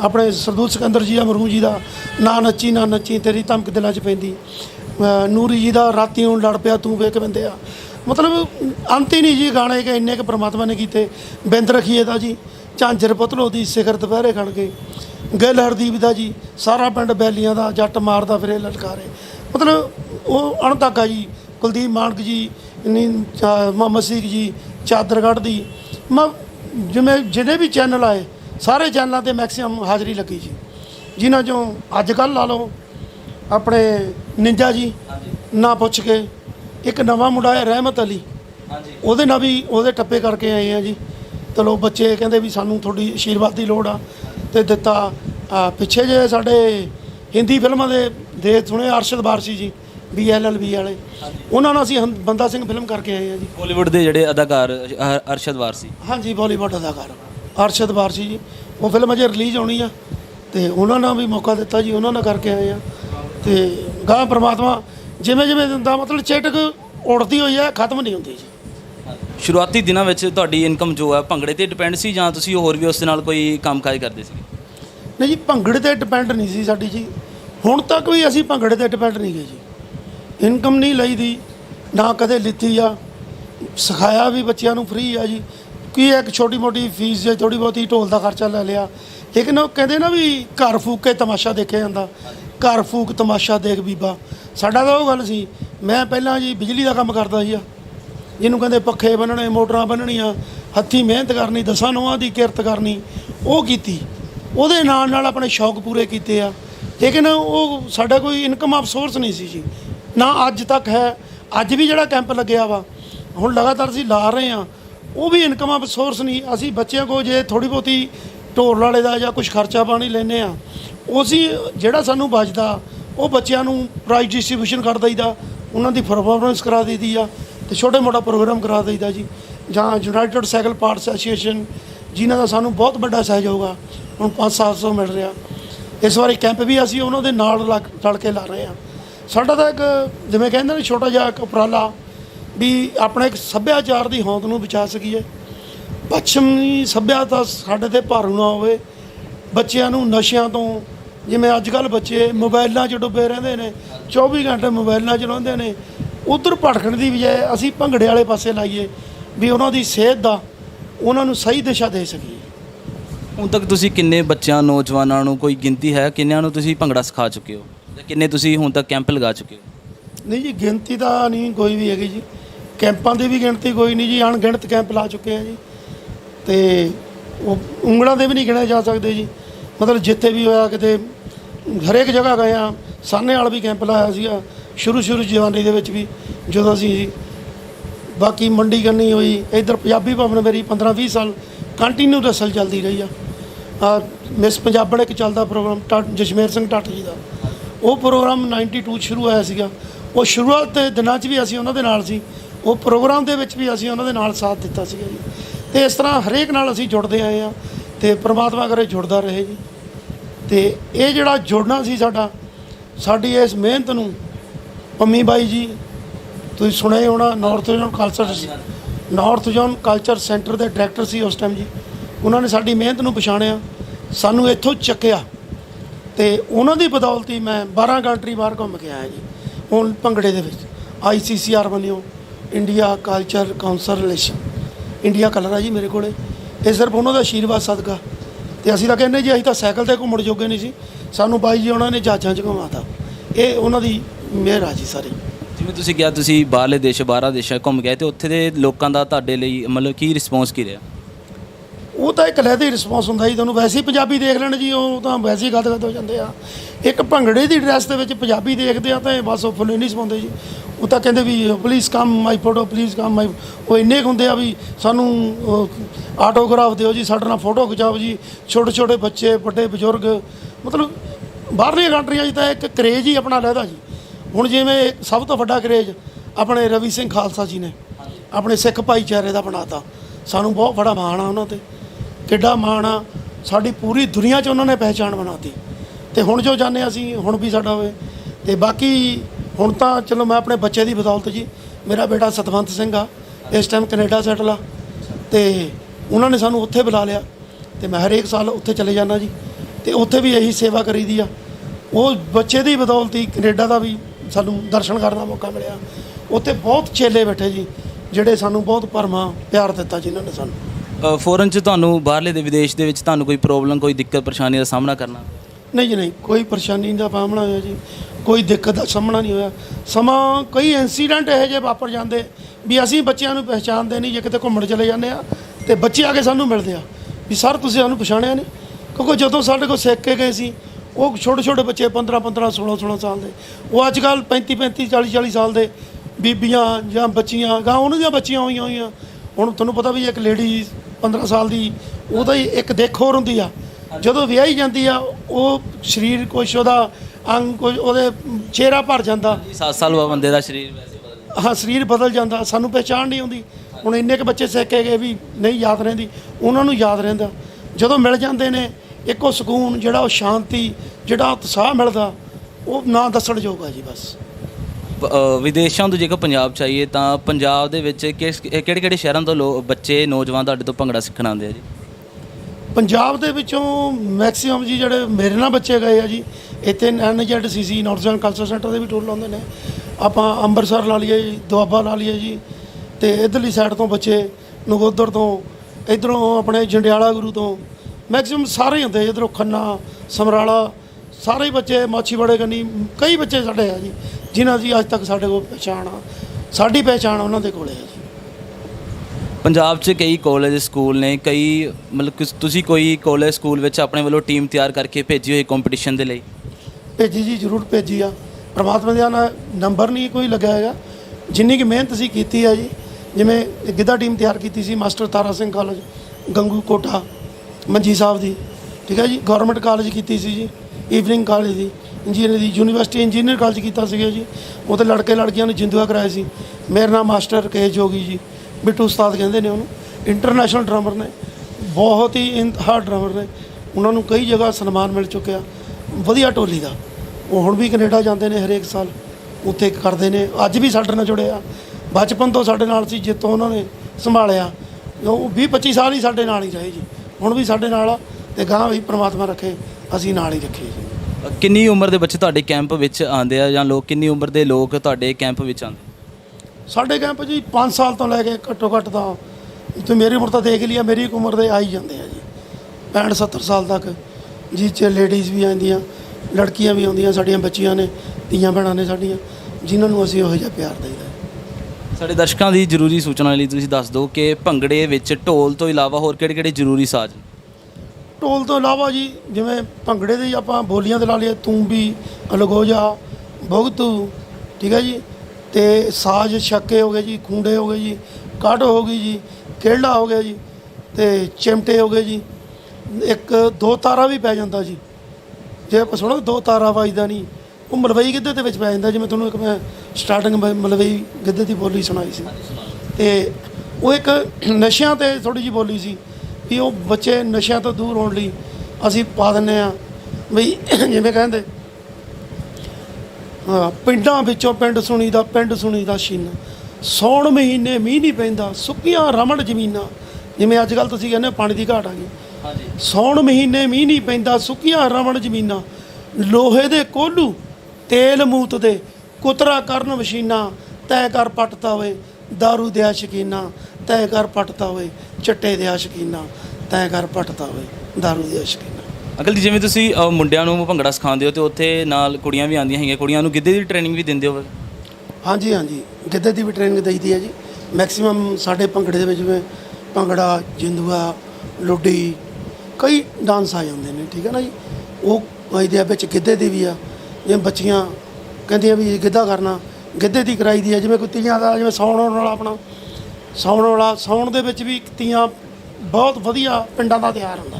ਆਪਣੇ ਸਰਦੂਲ ਸਿਕੰਦਰ ਜੀ, ਅਮਰੂ ਜੀ ਦਾ ਨਾ ਨੱਚੀ ਨਾ ਨੱਚੀ, ਤੇਰੀ ਧਮਕ ਦਿਲਾਂ 'ਚ ਪੈਂਦੀ। ਨੂਰੀ ਜੀ ਦਾ ਰਾਤੀ ਹੁਣ ਲੜ ਪਿਆ, ਤੂੰ ਵੇਖ ਬੰਦਿਆ ਮਤਲਬ, ਅੰਤ ਹੀ ਨਹੀਂ ਜੀ ਗਾਣੇ ਕਿ ਇੰਨੇ ਕਿ ਪ੍ਰਮਾਤਮਾ ਨੇ ਕੀਤੇ। ਬਿੰਦ ਰਖੀਏ ਦਾ ਜੀ, ਝਾਂਜਰ ਪੁਤਲੋ ਦੀ ਸਿਖਰ ਦੁਪਹਿਰੇ ਖੜ ਕੇ। ਗਿੱਲ ਹਰਦੀਪ ਦਾ ਜੀ, ਸਾਰਾ ਪਿੰਡ ਬੈਲੀਆਂ ਦਾ ਜੱਟ ਮਾਰਦਾ ਫਿਰੇ ਲਟਕਾਰੇ। ਮਤਲਬ, ਉਹ ਅਣਤਾਕਾ ਜੀ, ਕੁਲਦੀਪ ਮਾਨਕ ਜੀ ਨੀ ਚਾ- ਮੁਹੰਮਦ ਸੀਖ ਜੀ ਚਾਦਰਗੜ੍ਹ ਦੀ। ਮ ਜਿਵੇਂ ਜਿਹਦੇ ਵੀ ਚੈਨਲ ਆਏ ਸਾਰੇ ਚੈਨਲਾਂ ਤੇ ਮੈਕਸਿਮਮ ਹਾਜ਼ਰੀ ਲੱਗੀ ਜੀ। ਜਿਨ੍ਹਾਂ ਚੋਂ ਅੱਜ ਕੱਲ੍ਹ ਲਾ ਲਓ ਆਪਣੇ ਨਿੰਜਾ ਜੀ ਨਾ ਪੁੱਛ ਕੇ ਇੱਕ ਨਵਾਂ ਮੁੰਡਾ ਹੈ ਰਹਿਮਤ ਅਲੀ। ਹਾਂਜੀ। ਉਹਦੇ ਨਾਲ ਵੀ ਉਹਦੇ ਟੱਪੇ ਕਰਕੇ ਆਏ ਆ ਜੀ। ਚਲੋ ਬੱਚੇ ਕਹਿੰਦੇ ਵੀ ਸਾਨੂੰ ਤੁਹਾਡੀ ਆਸ਼ੀਰਵਾਦ ਦੀ ਲੋੜ ਆ। ਤੇ ਦਿੱਤਾ ਪਿੱਛੇ ਜੇ ਸਾਡੇ ਹਿੰਦੀ ਫਿਲਮਾਂ ਦੇ ਦੇ ਸੁਣੇ ਅਰਸ਼ਦ ਬਾਰਸੀ ਜੀ। ਬੀਐਲਐਲਬੀ ਵਾਲੇ ਉਹਨਾਂ ਨਾਲ ਅਸੀਂ ਹੰ- ਬੰਦਾ ਸਿੰਘ ਫਿਲਮ ਕਰਕੇ ਆਏ ਆ ਜੀ। ਬਾਲੀਵੁੱਡ ਦੇ ਜਿਹੜੇ ਅਦਾਕਾਰ ਅਰ- ਅਰਸ਼ਦ ਵਾਰਸੀ ਹਾਂਜੀ ਬਾਲੀਵੁੱਡ ਅਦਾਕਾਰ। ਅਰਸ਼ਦ ਬਾਰਸੀ ਜੀ। ਉਹ ਫਿਲਮ ਅਜੇ ਰਿਲੀਜ਼ ਹੋਣੀ ਆ। ਤੇ ਉਹਨਾਂ ਨਾਲ ਵੀ ਮੌਕਾ ਦਿੱਤਾ ਜੀ ਉਹਨਾਂ ਨਾਲ ਕਰਕੇ ਆਏ ਆ। ਤੇ ਗਾਂ ਪ੍ਰਮਾਤਮਾ ਜਿਵੇਂ ਜਿਵੇਂ ਦਿੰਦਾ ਮਤਲਬ ਚੇਟਕ ਉੜਦੀ ਹੋਈ ਆ ਖਤਮ ਨਹੀਂ ਹੁੰਦੀ ਜੀ। ਸ਼ੁਰੂਆਤੀ ਦਿਨਾਂ ਵਿੱਚ ਤੁਹਾਡੀ ਇਨਕਮ ਜੋ ਹੈ ਭੰਗੜੇ ਤੇ ਡਿਪੈਂਡ ਸੀ ਜਾਂ ਤੁਸੀਂ ਹੋਰ ਵੀ ਉਸ ਦੇ ਨਾਲ ਕੋਈ ਕੰਮਕਾਜ ਕਰਦੇ ਸੀ? ਨਹੀਂ ਜੀ ਭੰਗੜੇ ਤੇ ਡਿਪੈਂਡ ਨਹੀਂ ਸੀ ਸਾਡੀ ਜੀ। ਹੁਣ ਤੱਕ ਵੀ ਅਸੀਂ ਭੰਗੜੇ ਤੇ ਡਿਪੈਂਡ ਨਹੀਂ ਗਏ ਜੀ। ਇਨਕਮ ਨਹੀਂ ਲਈ ਦੀ ਨਾ ਕਦੇ ਲਿੱਤੀ ਆ। ਸਿਖਾਇਆ ਵੀ ਬੱਚਿਆਂ ਨੂੰ ਫ੍ਰੀ ਆ ਜੀ। ਕੀ ਇੱਕ ਛੋਟੀ ਮੋਟੀ ਫੀਸ ਜੇ ਥੋੜੀ ਬਹੁਤੀ ਢੋਲ ਦਾ ਖਰਚਾ ਲੈ ਲਿਆ। ਲੇਕਿਨ ਉਹ ਕਹਿੰਦੇ ਨਾ ਵੀ ਘਰ ਫੂਕ ਕੇ ਤਮਾਸ਼ਾ ਦੇਖਿਆ ਜਾਂਦਾ। ਘਰ ਫੂਕ ਤਮਾਸ਼ਾ ਦੇਖ ਬੀਬਾ। ਸਾਡਾ ਤਾਂ ਉਹ ਗੱਲ ਸੀ, ਮੈਂ ਪਹਿਲਾਂ ਜੀ ਬਿਜਲੀ ਦਾ ਕੰਮ ਕਰਦਾ ਸੀ ਜਿਹਨੂੰ ਕਹਿੰਦੇ ਪੱਖੇ ਬੰਨਣੇ, ਮੋਟਰਾਂ ਬੰਨਣੀਆਂ, ਹੱਥੀਂ ਮਿਹਨਤ ਕਰਨੀ, ਦਸਾਂ ਨੋਆਂ ਦੀ ਕਿਰਤ ਕਰਨੀ, ਉਹ ਕੀਤੀ। ਉਹਦੇ ਨਾਲ ਨਾਲ ਆਪਣੇ ਸ਼ੌਕ ਪੂਰੇ ਕੀਤੇ ਆ। ਲੇਕਿਨ ਉਹ ਸਾਡਾ ਕੋਈ ਇਨਕਮ ਆਫ ਸੋਰਸ ਨਹੀਂ ਸੀ ਜੀ। ਨਾ ਅੱਜ ਤੱਕ ਹੈ। ਅੱਜ ਵੀ ਜਿਹੜਾ ਕੈਂਪ ਲੱਗਿਆ ਵਾ, ਹੁਣ ਲਗਾਤਾਰ ਅਸੀਂ ਲਾ ਰਹੇ ਆ ਉਹ ਵੀ ਇਨਕਮ ਆਫ ਸੋਰਸ ਨਹੀਂ। ਅਸੀਂ ਬੱਚਿਆਂ ਕੋ ਜੇ ਥੋੜੀ ਬਹੁਤੀ ਢੋਲ ਵਾਲੇ ਦਾ ਜਾਂ ਕੁਝ ਖਰਚਾ ਪਾਣੀ ਲੈਨੇ ਆ ਉਹ ਅਸੀਂ ਜਿਹੜਾ ਸਾਨੂੰ ਬਚਦਾ, ਉਹ ਬੱਚਿਆਂ ਨੂੰ ਪ੍ਰਾਈਜ਼ ਡਿਸਟ੍ਰੀਬਿਊਸ਼ਨ ਕਰ ਦਈਦਾ, ਉਹਨਾਂ ਦੀ ਪਰਫਾਰਮੈਂਸ ਕਰਾ ਦਈਦੀ ਆ ਤੇ ਛੋਟੇ ਮੋਟਾ ਪ੍ਰੋਗਰਾਮ ਕਰਾ ਦਈਦਾ ਜੀ। ਜਾਂ ਯੂਨਾਈਟਿਡ ਸਾਈਕਲ ਪਾਰਟਸ ਐਸੋਸੀਏਸ਼ਨ ਜਿਨ੍ਹਾਂ ਦਾ ਸਾਨੂੰ ਬਹੁਤ ਵੱਡਾ ਸਹਿਯੋਗ ਆ। ਹੁਣ 5-700 ਮਿਲ ਰਿਹਾ। ਇਸ ਵਾਰੀ ਕੈਂਪ ਵੀ ਅਸੀਂ ਉਹਨਾਂ ਦੇ ਨਾਲ ਲੱਗ- ਰਲ ਕੇ ਲਾ ਰਹੇ ਆ ਸਾਡਾ ਤਾਂ ਇੱਕ, ਜਿਵੇਂ ਕਹਿੰਦੇ ਨੇ ਛੋਟਾ ਜਿਹਾ ਇੱਕ ਉਪਰਾਲਾ ਵੀ ਆਪਣੇ ਇੱਕ ਸੱਭਿਆਚਾਰ ਦੀ ਹੋਂਦ ਨੂੰ ਬਚਾ ਸਕੀਏ। ਪੱਛਮੀ ਸੱਭਿਆਤਾ ਸਾਡੇ ਤੇ ਭਾਰੂ ਨਾ ਹੋਵੇ। ਬੱਚਿਆਂ ਨੂੰ ਨਸ਼ਿਆਂ ਤੋਂ, ਜਿਵੇਂ ਅੱਜ ਕੱਲ ਬੱਚੇ ਮੋਬਾਈਲਾਂ 'ਚ ਡੁੱਬੇ ਰਹਿੰਦੇ ਨੇ 24 ਘੰਟੇ ਮੋਬਾਈਲਾਂ ਚਲਾਉਂਦੇ ਨੇ, ਉਧਰ ਭਟਕਣ ਦੀ ਬਜਾਏ ਅਸੀਂ ਭੰਗੜੇ ਵਾਲੇ ਪਾਸੇ ਲਾਈਏ ਵੀ ਉਹਨਾਂ ਦੀ ਸਿਹਤ ਦਾ ਉਹਨਾਂ ਨੂੰ ਸਹੀ ਦਿਸ਼ਾ ਦੇ ਸਕੀਏ। ਹੁਣ ਤੱਕ ਤੁਸੀਂ ਕਿੰਨੇ ਬੱਚਿਆਂ, ਨੌਜਵਾਨਾਂ ਨੂੰ ਕੋਈ ਗਿਣਤੀ ਹੈ? ਕਿੰਨਿਆਂ ਨੂੰ ਤੁਸੀਂ ਭੰਗੜਾ ਸਿਖਾ ਚੁੱਕੇ ਹੋ? ਕਿੰਨੇ ਤੁਸੀਂ ਹੁਣ ਤੱਕ ਕੈਂਪ ਲਗਾ ਚੁੱਕੇ ਹੋ? ਨਹੀਂ ਜੀ, ਗਿਣਤੀ ਤਾਂ ਨਹੀਂ, ਕੋਈ ਵੀ ਹੈਗੀ ਜੀ। ਕੈਂਪਾਂ ਦੀ ਵੀ ਗਿਣਤੀ ਕੋਈ ਨਹੀਂ ਜੀ, ਅਣਗਿਣਤ ਕੈਂਪ ਲਾ ਚੁੱਕੇ ਆ ਜੀ। ਤੇ ਉਹ ਉਂਗਲਾਂ ਦੇ ਵੀ ਨਹੀਂ ਗਿਣੇ ਜਾ ਸਕਦੇ ਜੀ। ਮਤਲਬ ਜਿੱਥੇ ਵੀ ਹੋਇਆ, ਕਿਤੇ ਹਰੇਕ ਜਗ੍ਹਾ ਗਏ ਆ ਸਾਹਨੇ ਵਾਲ ਵੀ ਕੈਂਪ ਲਾਇਆ ਸੀਗਾ ਸ਼ੁਰੂ ਸ਼ੁਰੂ ਜਵਾਨੀ ਦੇ ਵਿੱਚ ਵੀ, ਜਦੋਂ ਅਸੀਂ ਬਾਕੀ ਮੰਡੀ ਕਰਨੀ ਹੋਈ, ਇਧਰ ਪੰਜਾਬੀ ਭਵਨ ਮੇਰੀ 15 20 ਸਾਲ ਕੰਟੀਨਿਊ ਰਸਲ ਚੱਲਦੀ ਰਹੀ ਆ। ਆ ਮਿਸ ਪੰਜਾਬਣ ਇੱਕ ਚੱਲਦਾ ਪ੍ਰੋਗਰਾਮ ਜਸ਼ਮੇਰ ਸਿੰਘ ਟੱਟ ਜੀ ਦਾ। ਉਹ ਪ੍ਰੋਗਰਾਮ 92 'ਚ ਸ਼ੁਰੂ ਹੋਇਆ ਸੀਗਾ। ਉਹ ਸ਼ੁਰੂਆਤ ਦੇ ਦਿਨਾਂ 'ਚ ਵੀ ਅਸੀਂ ਉਹਨਾਂ ਦੇ ਨਾਲ ਸੀ। ਉਹ ਪ੍ਰੋਗਰਾਮ ਦੇ ਵਿੱਚ ਵੀ ਅਸੀਂ ਉਹਨਾਂ ਦੇ ਨਾਲ ਸਾਥ ਦਿੱਤਾ ਸੀਗਾ ਜੀ। ਤੇ ਇਸ ਤਰ੍ਹਾਂ ਹਰੇਕ ਨਾਲ ਅਸੀਂ ਜੁੜਦੇ ਆਏ ਆ ਤੇ ਪ੍ਰਮਾਤਮਾ ਕਰੇ ਜੁੜਦਾ ਰਹੇ ਜੀ। ਤੇ ਇਹ ਜਿਹੜਾ ਜੁੜਨਾ ਸੀ ਸਾਡਾ ਸਾਡੀ ਇਸ ਮਿਹਨਤ ਨੂੰ ਪੰਮੀ ਬਾਈ ਜੀ ਤੁਸੀਂ ਸੁਣਿਆ ਹੀ ਹੋਣਾ north zone culture north zone culture centre ਦੇ ਡਾਇਰੈਕਟਰ ਸੀ ਉਸ ਟਾਈਮ ਜੀ। ਉਹਨਾਂ ਨੇ ਸਾਡੀ ਮਿਹਨਤ ਨੂੰ ਪਛਾਣਿਆ ਸਾਨੂੰ ਇੱਥੋਂ ਚੱਕਿਆ। ਤੇ ਉਹਨਾਂ ਦੀ ਬਦੌਲਤੀ ਮੈਂ 12 ਕੰਟਰੀ ਬਾਹਰ ਘੁੰਮ ਕੇ ਆਇਆ ਜੀ, ਹੁਣ ਭੰਗੜੇ ਦੇ ਵਿੱਚ। ICCR ਬਣਿਓ India culture council relation India colour ਆ ਜੀ ਮੇਰੇ ਕੋਲੇ। ਇਹ ਸਿਰਫ ਉਹਨਾਂ ਦਾ ਆਸ਼ੀਰਵਾਦ ਸਦਕਾ। ਤੇ ਅਸੀਂ ਤਾਂ ਕਹਿੰਦੇ ਜੀ, ਅਸੀਂ ਤਾਂ ਸਾਈਕਲ ਤੇ ਘੁੰਮਣ ਜੋਗੇ ਨਹੀਂ ਸੀ। ਸਾਨੂੰ ਬਾਈ ਜੀ ਉਹਨਾਂ ਨੇ ਜਹਾਜ਼ਾਂ 'ਚ ਘੁਮਾਤਾ। ਇਹ ਉਹਨਾਂ ਦੀ ਮਿਹਰ ਆ ਜੀ ਸਾਰੀ। ਜਿਵੇਂ ਤੁਸੀਂ ਕਿਹਾ, ਤੁਸੀਂ ਬਾਹਰਲੇ ਦੇਸ਼, ਬਾਹਰਾਂ ਦੇਸ਼ਾਂ ਘੁੰਮ ਗਏ ਤੇ ਉੱਥੇ ਦੇ ਲੋਕਾਂ ਦਾ ਤੁਹਾਡੇ ਲਈ ਮਤਲਬ ਕੀ ਰਿਸਪੌਂਸ ਕੀ ਰਿਹਾ? ਉਹ ਤਾਂ ਇੱਕ ਲਹਿਦੇ ਰਿਸਪੌਂਸ ਹੁੰਦਾ ਜੀ ਤੁਹਾਨੂੰ, ਵੈਸੇ ਹੀ ਪੰਜਾਬੀ ਦੇਖ ਲੈਣ ਜੀ, ਉਹ ਤਾਂ ਵੈਸੇ ਹੀ ਗਦਗਦ ਹੋ ਜਾਂਦੇ ਆ। ਇੱਕ ਭੰਗੜੇ ਦੀ ਡਰੈਸ ਦੇ ਵਿੱਚ ਪੰਜਾਬੀ ਦੇਖਦੇ ਆ ਤਾਂ ਇਹ ਬਸ ਉਹ ਫੁੱਲੇ ਨਹੀਂ ਸਮਾਉਂਦੇ ਜੀ। ਉਹ ਤਾਂ ਕਹਿੰਦੇ ਵੀ please come my photo please come my ਉਹ ਇੰਨੇ ਕੁ ਹੁੰਦੇ ਆ ਵੀ ਸਾਨੂੰ ਆਟੋਗ੍ਰਾਫ ਦਿਓ ਜੀ, ਸਾਡੇ ਨਾਲ ਫੋਟੋ ਖਿਚਾਓ ਜੀ। ਛੋਟੇ ਛੋਟੇ ਬੱਚੇ, ਵੱਡੇ ਬਜ਼ੁਰਗ, ਮਤਲਬ ਬਾਹਰਲੀਆਂ ਕੰਟਰੀਆਂ 'ਚ ਤਾਂ ਇੱਕ ਕਰੇਜ ਹੀ ਆਪਣਾ ਲਹਿਦਾ ਜੀ। ਹੁਣ ਜਿਵੇਂ ਸਭ ਤੋਂ ਵੱਡਾ ਕਰੇਜ ਆਪਣੇ ਰਵੀ ਸਿੰਘ ਖਾਲਸਾ ਜੀ ਨੇ, ਆਪਣੇ ਸਿੱਖ ਭਾਈਚਾਰੇ ਦਾ ਬਣਾਤਾ। ਸਾਨੂੰ ਬਹੁਤ ਬੜਾ ਮਾਣ ਆ ਉਹਨਾਂ ਤੇ। ਕਿੱਡਾ ਮਾਣ ਆ। ਸਾਡੀ ਪੂਰੀ ਦੁਨੀਆ 'ਚ ਉਹਨਾਂ ਨੇ ਪਹਿਚਾਣ ਬਣਾਤੀ। ਤੇ ਹੁਣ ਜੋ ਜਾਣੇ ਅਸੀਂ, ਹੁਣ ਵੀ ਸਾਡਾ ਹੋਵੇ ਤੇ ਬਾਕੀ ਹੁਣ ਤਾਂ ਚਲੋ ਮੈਂ ਆਪਣੇ ਬੱਚੇ ਦੀ ਬਦੌਲਤ ਜੀ, ਮੇਰਾ ਬੇਟਾ ਸਤਵੰਤ ਸਿੰਘ ਆ, ਇਸ ਟਾਈਮ ਕੈਨੇਡਾ ਸੈਟਲ ਆ। ਤੇ ਉਹਨਾਂ ਨੇ ਸਾਨੂੰ ਉੱਥੇ ਬੁਲਾ ਲਿਆ। ਤੇ ਮੈਂ ਹਰੇਕ ਸਾਲ ਉੱਥੇ ਚਲੇ ਜਾਂਦਾ ਜੀ। ਤੇ ਉੱਥੇ ਵੀ ਇਹੀ ਸੇਵਾ ਕਰੀਦੀ ਆ। ਉਹ ਬੱਚੇ ਦੀ ਬਦੌਲਤ ਹੀ ਕੈਨੇਡਾ ਦਾ ਵੀ ਸਾਨੂੰ ਦਰਸ਼ਨ ਕਰਨ ਦਾ ਮੌਕਾ ਮਿਲਿਆ। ਉੱਥੇ ਬਹੁਤ ਚੇਲੇ ਬੈਠੇ ਜੀ, ਜਿਹੜੇ ਸਾਨੂੰ ਬਹੁਤ ਭਰਮਾ ਪਿਆਰ ਦਿੱਤਾ ਜਿਨ੍ਹਾਂ ਨੇ ਸਾਨੂੰ। ਫੋਰਨ 'ਚ ਤੁਹਾਨੂੰ ਬਾਹਰਲੇ ਦੇ ਵਿਦੇਸ਼ ਦੇ ਵਿੱਚ ਤੁਹਾਨੂੰ ਕੋਈ ਪ੍ਰੋਬਲਮ ਕੋਈ ਦਿੱਕਤ, ਪਰੇਸ਼ਾਨੀ ਦਾ ਸਾਹਮਣਾ ਕਰਨਾ? ਨਹੀਂ ਜੀ, ਨਹੀਂ। ਕੋਈ ਪਰੇਸ਼ਾਨੀ ਦਾ ਸਾਹਮਣਾ ਹੋਇਆ ਜੀ। ਕੋਈ ਦਿੱਕਤ ਦਾ ਸਾਹਮਣਾ ਨਹੀਂ ਹੋਇਆ। ਸਮਾਂ, ਕਈ ਇਨਸੀਡੈਂਟ ਇਹੋ ਜਿਹੇ ਵਾਪਰ ਜਾਂਦੇ ਵੀ ਅਸੀਂ ਬੱਚਿਆਂ ਨੂੰ ਪਹਿਚਾਣਦੇ ਨਹੀਂ, ਜੇ ਕਿਤੇ ਘੁੰਮਣ ਚਲੇ ਜਾਂਦੇ ਆ ਤੇ ਬੱਚੇ ਆ ਕੇ ਸਾਨੂੰ ਮਿਲਦੇ ਆ। ਵੀ ਸਰ, ਤੁਸੀਂ ਸਾਨੂੰ ਪਛਾਣਿਆ ਨਹੀਂ। ਕਿਉਂਕਿ ਜਦੋਂ ਸਾਡੇ ਕੋਲ ਸਿੱਖ ਕੇ ਗਏ ਸੀ, ਉਹ ਛੋਟੇ ਛੋਟੇ ਬੱਚੇ 15 15 16 16 ਸਾਲ ਦੇ। ਉਹ ਅੱਜ ਕੱਲ 35 35 40 40 ਸਾਲ ਦੇ ਬੀਬੀਆਂ ਜਾਂ ਬੱਚੀਆਂ, ਗਾਂ ਉਹਨਾਂ ਦੀਆਂ ਬੱਚੀਆਂ ਹੋਈਆਂ ਹੋਈਆਂ। ਹੁਣ ਤੁਹਾਨੂੰ ਪਤਾ ਵੀ ਇੱਕ ਲੇਡੀ 15 ਸਾਲ ਦੀ ਉਹਦਾ ਹੀ ਇੱਕ ਦੇਖ ਹੋਰ ਹੁੰਦੀ ਆ। ਜਦੋਂ ਵਿਆਹੀ ਜਾਂਦੀ ਆ ਉਹ ਸਰੀਰ ਕੁਛ ਉਹਦਾ ਅੰਗ ਕੁਛ ਉਹਦੇ ਚਿਹਰਾ ਭਰ ਜਾਂਦਾ। 7 ਸਾਲ ਬਾਅਦ ਬੰਦੇ ਦਾ ਸਰੀਰ ਵੈਸੇ ਬਦਲ ਹਾਂ ਸਰੀਰ ਬਦਲ ਜਾਂਦਾ। ਸਾਨੂੰ ਪਹਿਚਾਣ ਨਹੀਂ ਆਉਂਦੀ। ਹੁਣ ਇੰਨੇ ਕੁ ਬੱਚੇ ਸਿੱਖ ਗਏ ਵੀ ਨਹੀਂ ਯਾਦ ਰਹਿੰਦੀ। ਉਹਨਾਂ ਨੂੰ ਯਾਦ ਰਹਿੰਦਾ। ਜਦੋਂ ਮਿਲ ਜਾਂਦੇ ਨੇ ਇੱਕੋ ਸਕੂਨ ਜਿਹੜਾ ਉਹ ਸ਼ਾਂਤੀ ਜਿਹੜਾ ਉਤਸ਼ਾਹ ਮਿਲਦਾ ਉਹ ਨਾ ਦੱਸਣ ਯੋਗ ਆ ਜੀ ਬਸ। ਪ- ਅ, ਵਿਦੇਸ਼ਾਂ ਤੋਂ ਜੇਕਰ ਪੰਜਾਬ 'ਚ ਆਈਏ ਤਾਂ ਪੰਜਾਬ ਦੇ ਵਿੱਚ ਕਿਸ ਕਿਹੜੇ ਕਿਹੜੇ ਸ਼ਹਿਰਾਂ ਤੋਂ ਲੋ ਬੱਚੇ ਨੌਜਵਾਨ ਤੁਹਾਡੇ ਤੋਂ ਭੰਗੜਾ ਸਿੱਖਣ ਆਉਂਦੇ ਆ ਜੀ? ਪੰਜਾਬ ਦੇ ਵਿੱਚੋਂ ਮੈਕਸਿਮਮ ਜੀ ਜਿਹੜੇ ਮੇਰੇ ਨਾਲ ਬੱਚੇ ਗਏ ਆ ਜੀ ਇੱਥੇ ਐਨਜੈਡਸੀਸੀ ਨੌਰਥਰਨ ਕਲਚਰ ਸੈਂਟਰ ਦੇ ਵੀ ਟੂਰ ਲਾਉਂਦੇ ਨੇ। ਆਪਾਂ ਅੰਮ੍ਰਿਤਸਰ ਲਾ ਲਈਏ ਜੀ ਦੁਆਬਾ ਲਾ ਲਈਏ ਜੀ ਤੇ ਇਧਰਲੀ ਸਾਈਡ ਤੋਂ ਬੱਚੇ ਨਗੋਦਰ ਤੋਂ ਇਧਰੋਂ ਆਪਣੇ ਜੰਡਿਆਲਾ ਗੁਰੂ ਤੋਂ ਮੈਕਸਿਮਮ ਸਾਰੇ ਹੀ ਹੁੰਦੇ ਇਧਰੋਂ ਖੰਨਾ ਸਮਰਾਲਾ ਸਾਰੇ ਹੀ ਬੱਚੇ ਮਾਛੀਵਾੜੇ ਕੰਨੀ ਕਈ ਬੱਚੇ ਸਾਡੇ ਆ ਜੀ ਜਿਨ੍ਹਾਂ ਦੀ ਅੱਜ ਤੱਕ ਸਾਡੇ ਕੋਲ ਪਛਾਣ ਆ ਸਾਡੀ ਪਹਿਚਾਣ ਉਹਨਾਂ ਦੇ ਕੋਲੇ ਆ ਜੀ। ਪੰਜਾਬ 'ਚ ਕਈ ਕਾਲਜ ਸਕੂਲ ਨੇ ਕਈ ਮਤਲਬ ਕਿ ਤੁਸੀਂ ਕੋਈ ਕਾਲਜ ਸਕੂਲ ਵਿੱਚ ਆਪਣੇ ਵੱਲੋਂ ਟੀਮ ਤਿਆਰ ਕਰਕੇ ਭੇਜੀ ਹੋਈ ਕੰਪੀਟੀਸ਼ਨ ਦੇ ਲਈ? ਭੇਜੀ ਜੀ ਜ਼ਰੂਰ ਭੇਜੀ ਆ। ਪ੍ਰਮਾਤਮਾ ਦੇ ਨਾਲ ਨੰਬਰ ਨਹੀਂ ਕੋਈ ਲੱਗਿਆ ਹੈਗਾ। ਜਿੰਨੀ ਕਿ ਮਿਹਨਤ ਸੀ ਕੀਤੀ ਆ ਜੀ ਜਿਵੇਂ ਗਿੱਧਾ ਟੀਮ ਤਿਆਰ ਕੀਤੀ ਸੀ ਮਾਸਟਰ ਤਾਰਾ ਸਿੰਘ ਕਾਲਜ ਗੰਗੂ ਕੋਟਾ ਮੰਜੀ ਸਾਹਿਬ ਦੀ ਠੀਕ ਹੈ ਜੀ ਗਵਰਨਮੈਂਟ ਕਾਲਜ ਕੀਤੀ ਸੀ ਜੀ। ਈਵਨਿੰਗ ਕਾਲਜ ਦੀ ਇੰਜੀਨੀਅਰ ਦੀ ਯੂਨੀਵਰਸਿਟੀ ਇੰਜੀਨੀਅਰ ਕਾਲਜ ਕੀਤਾ ਸੀਗਾ ਜੀ। ਉੱਥੇ ਲੜਕੇ ਲੜਕੀਆਂ ਨੂੰ ਜਿੰਦੂਆ ਕਰਾਇਆ ਸੀ। ਮੇਰਾ ਨਾਮ ਮਾਸਟਰ ਕੇ ਜੋਗੀ ਜੀ। ਬਿੱਟੂ ਉਸਤਾਦ ਕਹਿੰਦੇ ਨੇ ਉਹਨੂੰ। ਇੰਟਰਨੈਸ਼ਨਲ ਡਰਮਰ ਨੇ। ਬਹੁਤ ਹੀ ਇੰਤਹਾ ਡਰਮਰ ਨੇ। ਉਹਨਾਂ ਨੂੰ ਕਈ ਜਗ੍ਹਾ ਸਨਮਾਨ ਮਿਲ ਚੁੱਕਿਆ। ਵਧੀਆ ਟੋਲੀ ਦਾ। ਉਹ ਹੁਣ ਵੀ ਕੈਨੇਡਾ ਜਾਂਦੇ ਨੇ ਹਰੇਕ ਸਾਲ। ਉੱਥੇ ਕਰਦੇ ਨੇ। ਅੱਜ ਵੀ ਸਾਡੇ ਨਾਲ ਜੁੜੇ ਆ। ਬਚਪਨ ਤੋਂ ਸਾਡੇ ਨਾਲ ਸੀ, ਜਿੱਤੋਂ ਉਹਨਾਂ ਨੇ ਸੰਭਾਲਿਆ। ਉਹ 20 25 ਸਾਲ ਹੀ ਸਾਡੇ ਨਾਲ ਹੀ ਰਹੇ ਜੀ। ਹੁਣ ਵੀ ਸਾਡੇ ਨਾਲ ਆ। ਤੇ ਗਾਂ ਵੀ ਪ੍ਰਮਾਤਮਾ ਰੱਖੇ। ਅਸੀਂ ਨਾਲ ਹੀ ਰੱਖੀਏ ਜੀ। ਕਿੰਨੀ ਉਮਰ ਦੇ ਬੱਚੇ ਤੁਹਾਡੇ ਕੈਂਪ ਵਿੱਚ ਆਉਂਦੇ ਆ ਜਾਂ ਲੋਕ ਕਿੰਨੀ ਉਮਰ ਦੇ ਲੋਕ ਤੁਹਾਡੇ ਕੈਂਪ ਵਿੱਚ ਆਉਂਦੇ? ਸਾਡੇ ਕੈਂਪ ਜੀ 5 ਸਾਲ ਤੋਂ ਲੈ ਕੇ ਘੱਟੋ ਘੱਟ ਤਾਂ ਤੇ ਮੇਰੀ ਉਮਰ ਤਾਂ ਦੇਖ ਲਿਆ ਮੇਰੀ ਉਮਰ ਦੇ ਆ ਹੀ ਜਾਂਦੇ ਆ ਜੀ। 65 70 ਸਾਲ ਤੱਕ ਜੀ ਚ ਲੇਡੀਜ਼ ਵੀ ਆਉਂਦੀਆਂ ਲੜਕੀਆਂ ਵੀ ਆਉਂਦੀਆਂ ਸਾਡੀਆਂ ਬੱਚੀਆਂ ਨੇ ਧੀਆਂ ਭੈਣਾਂ ਨੇ ਸਾਡੀਆਂ ਜਿਨ੍ਹਾਂ ਨੂੰ ਅਸੀਂ ਉਹੋ ਜਿਹਾ ਪਿਆਰ ਦਈਦਾ ਸਾਡੇ ਦਰਸ਼ਕਾਂ ਦੀ ਜ਼ਰੂਰੀ ਸੂਚਨਾ ਲਈ ਤੁਸੀਂ ਦੱਸ ਦਿਓ ਕਿ ਭੰਗੜੇ ਵਿੱਚ ਢੋਲ ਤੋਂ ਇਲਾਵਾ ਹੋਰ ਕਿਹੜੇ ਕਿਹੜੇ ਜ਼ਰੂਰੀ ਸਾਜ਼ ਨੇ? ਢੋਲ ਤੋਂ ਇਲਾਵਾ ਜੀ, ਜਿਵੇਂ ਭੰਗੜੇ ਦੀ ਆਪਾਂ ਬੋਲੀਆਂ ਤੇ ਲਾ ਲਈਏ ਤੂੰਬੀ ਅਲਗੋਜਾ ਭੁਗਤੂ ਠੀਕ ਹੈ ਜੀ? ਤੇ ਸਾਜ਼ ਛੱਕੇ ਹੋ ਗਏ ਜੀ, ਖੁੰਡੇ ਹੋ ਗਏ ਜੀ, ਕਾਢ ਹੋ ਗਈ ਜੀ ਕਿਹੜਾ ਹੋ ਗਿਆ ਜੀ, ਤੇ ਚਿਮਟੇ ਹੋ ਗਏ ਜੀ। ਇੱਕ ਦੋ ਤਾਰਾ ਵੀ ਪੈ ਜਾਂਦਾ ਜੀ। ਜੇ ਆਪਾਂ ਸੁਣੋ, ਦੋ ਤਾਰਾ ਵੱਜਦਾ ਨਹੀਂ। ਉਹ ਮਲਵਈ ਗਿੱਧੇ ਦੇ ਵਿੱਚ ਪੈ ਜਾਂਦਾ, ਜਿਵੇਂ ਤੁਹਾਨੂੰ ਇੱਕ ਮੈਂ ਸਟਾਰਟਿੰਗ ਮਲਵਈ ਗਿੱਧੇ ਦੀ ਬੋਲੀ ਸੁਣਾਈ ਸੀ। ਤੇ ਉਹ ਇੱਕ ਨਸ਼ਿਆਂ ਤੇ ਥੋੜੀ ਜੀ ਬੋਲੀ ਸੀ। ਵੀ ਉਹ ਬੱਚੇ ਨਸ਼ਿਆਂ ਤੋਂ ਦੂਰ ਹੋਣ ਲਈ ਅਸੀਂ ਪਾ ਦਿੰਨੇ ਆ ਵੀ ਜਿਵੇਂ ਕਹਿੰਦੇ ਪਿੰਡਾਂ ਵਿੱਚੋਂ ਪਿੰਡ ਸੁਣੀ ਦਾ ਪਿੰਡ ਸੁਣੀ ਦਾ ਛੀਨਾ ਸੌਣ ਮਹੀਨੇ ਮੀਂਹ ਨਹੀਂ ਪੈਂਦਾ ਸੁੱਕੀਆਂ ਰਮਣ ਜ਼ਮੀਨਾਂ। ਜਿਵੇਂ ਅੱਜ ਕੱਲ ਤੁਸੀਂ ਕਹਿੰਦੇ ਪਾਣੀ ਦੀ ਘਾਟ ਆ ਗਈ। ਹਾਂਜੀ। ਸੌਣ ਮਹੀਨੇ ਮੀਂਹ ਨਹੀਂ ਪੈਂਦਾ ਸੁੱਕੀਆਂ ਰਮਣ ਜ਼ਮੀਨਾਂ। ਲੋਹੇ ਦੇ ਕੋਲੂ ਤੇਲ ਮੂਤ ਦੇ ਕੁਤਰਾ ਕਰਨ ਮਸ਼ੀਨਾਂ ਤੈ ਕਰ ਪੱਟਦਾ ਹੋਏ दारू ਦਿਆ ਸ਼ਕੀਨਾ ਤੈ ਕਰ ਪੱਟਦਾ ਹੋਏ ਚੱਟੇ ਦਿਆ ਸ਼ਕੀਨਾ ਤੈ ਕਰ ਪੱਟਦਾ ਹੋਏ दारू ਦਿਆ ਸ਼ਕੀਨਾ ਅੰਕਲ ਜੀ ਜਿਵੇਂ ਤੁਸੀਂ ਮੁੰਡਿਆਂ ਨੂੰ ਭੰਗੜਾ ਸਿਖਾਉਂਦੇ ਹੋ ਤੇ ਉੱਥੇ ਨਾਲ ਕੁੜੀਆਂ ਵੀ ਆਉਂਦੀਆਂ ਹੈਗੀਆਂ ਕੁੜੀਆਂ ਨੂੰ ਗਿੱਧੇ ਦੀ ਟ੍ਰੇਨਿੰਗ ਵੀ ਦਿੰਦੇ ਹੋ ਹਾਂਜੀ ਹਾਂਜੀ। ਗਿੱਧੇ ਦੀ ਵੀ ਟ੍ਰੇਨਿੰਗ ਦਈਦੀ ਹੈ ਜੀ। ਮੈਕਸਿਮਮ ਸਾਡੇ ਭੰਗੜੇ ਦੇ ਵਿੱਚ ਜਿਵੇਂ ਭੰਗੜਾ ਜਿੰਦੂਆ ਲੁੱਡੀ ਕਈ ਡਾਂਸ ਆ ਜਾਂਦੇ ਨੇ ਠੀਕ ਹੈ ਨਾ ਜੀ? ਉਹ ਆ ਵਿੱਚ ਗਿੱਧੇ ਦੀ ਵੀ ਆ। ਜਿਵੇਂ ਬੱਚੀਆਂ ਕਹਿੰਦੀਆਂ ਵੀ ਗਿੱਧਾ ਕਰਨਾ ਗਿੱਧੇ ਦੀ ਕਰਾਈ ਦੀ ਹੈ ਜਿਵੇਂ ਕੋਈ ਤੀਆਂ ਦਾ ਜਿਵੇਂ ਸਾਉਣ ਆਉਣ ਵਾਲਾ ਆਪਣਾ ਸਾਉਣ ਵਾਲਾ ਸਾਉਣ ਦੇ ਵਿੱਚ ਵੀ ਤੀਆਂ ਬਹੁਤ ਵਧੀਆ ਪਿੰਡਾਂ ਦਾ ਤਿਉਹਾਰ ਹੁੰਦਾ।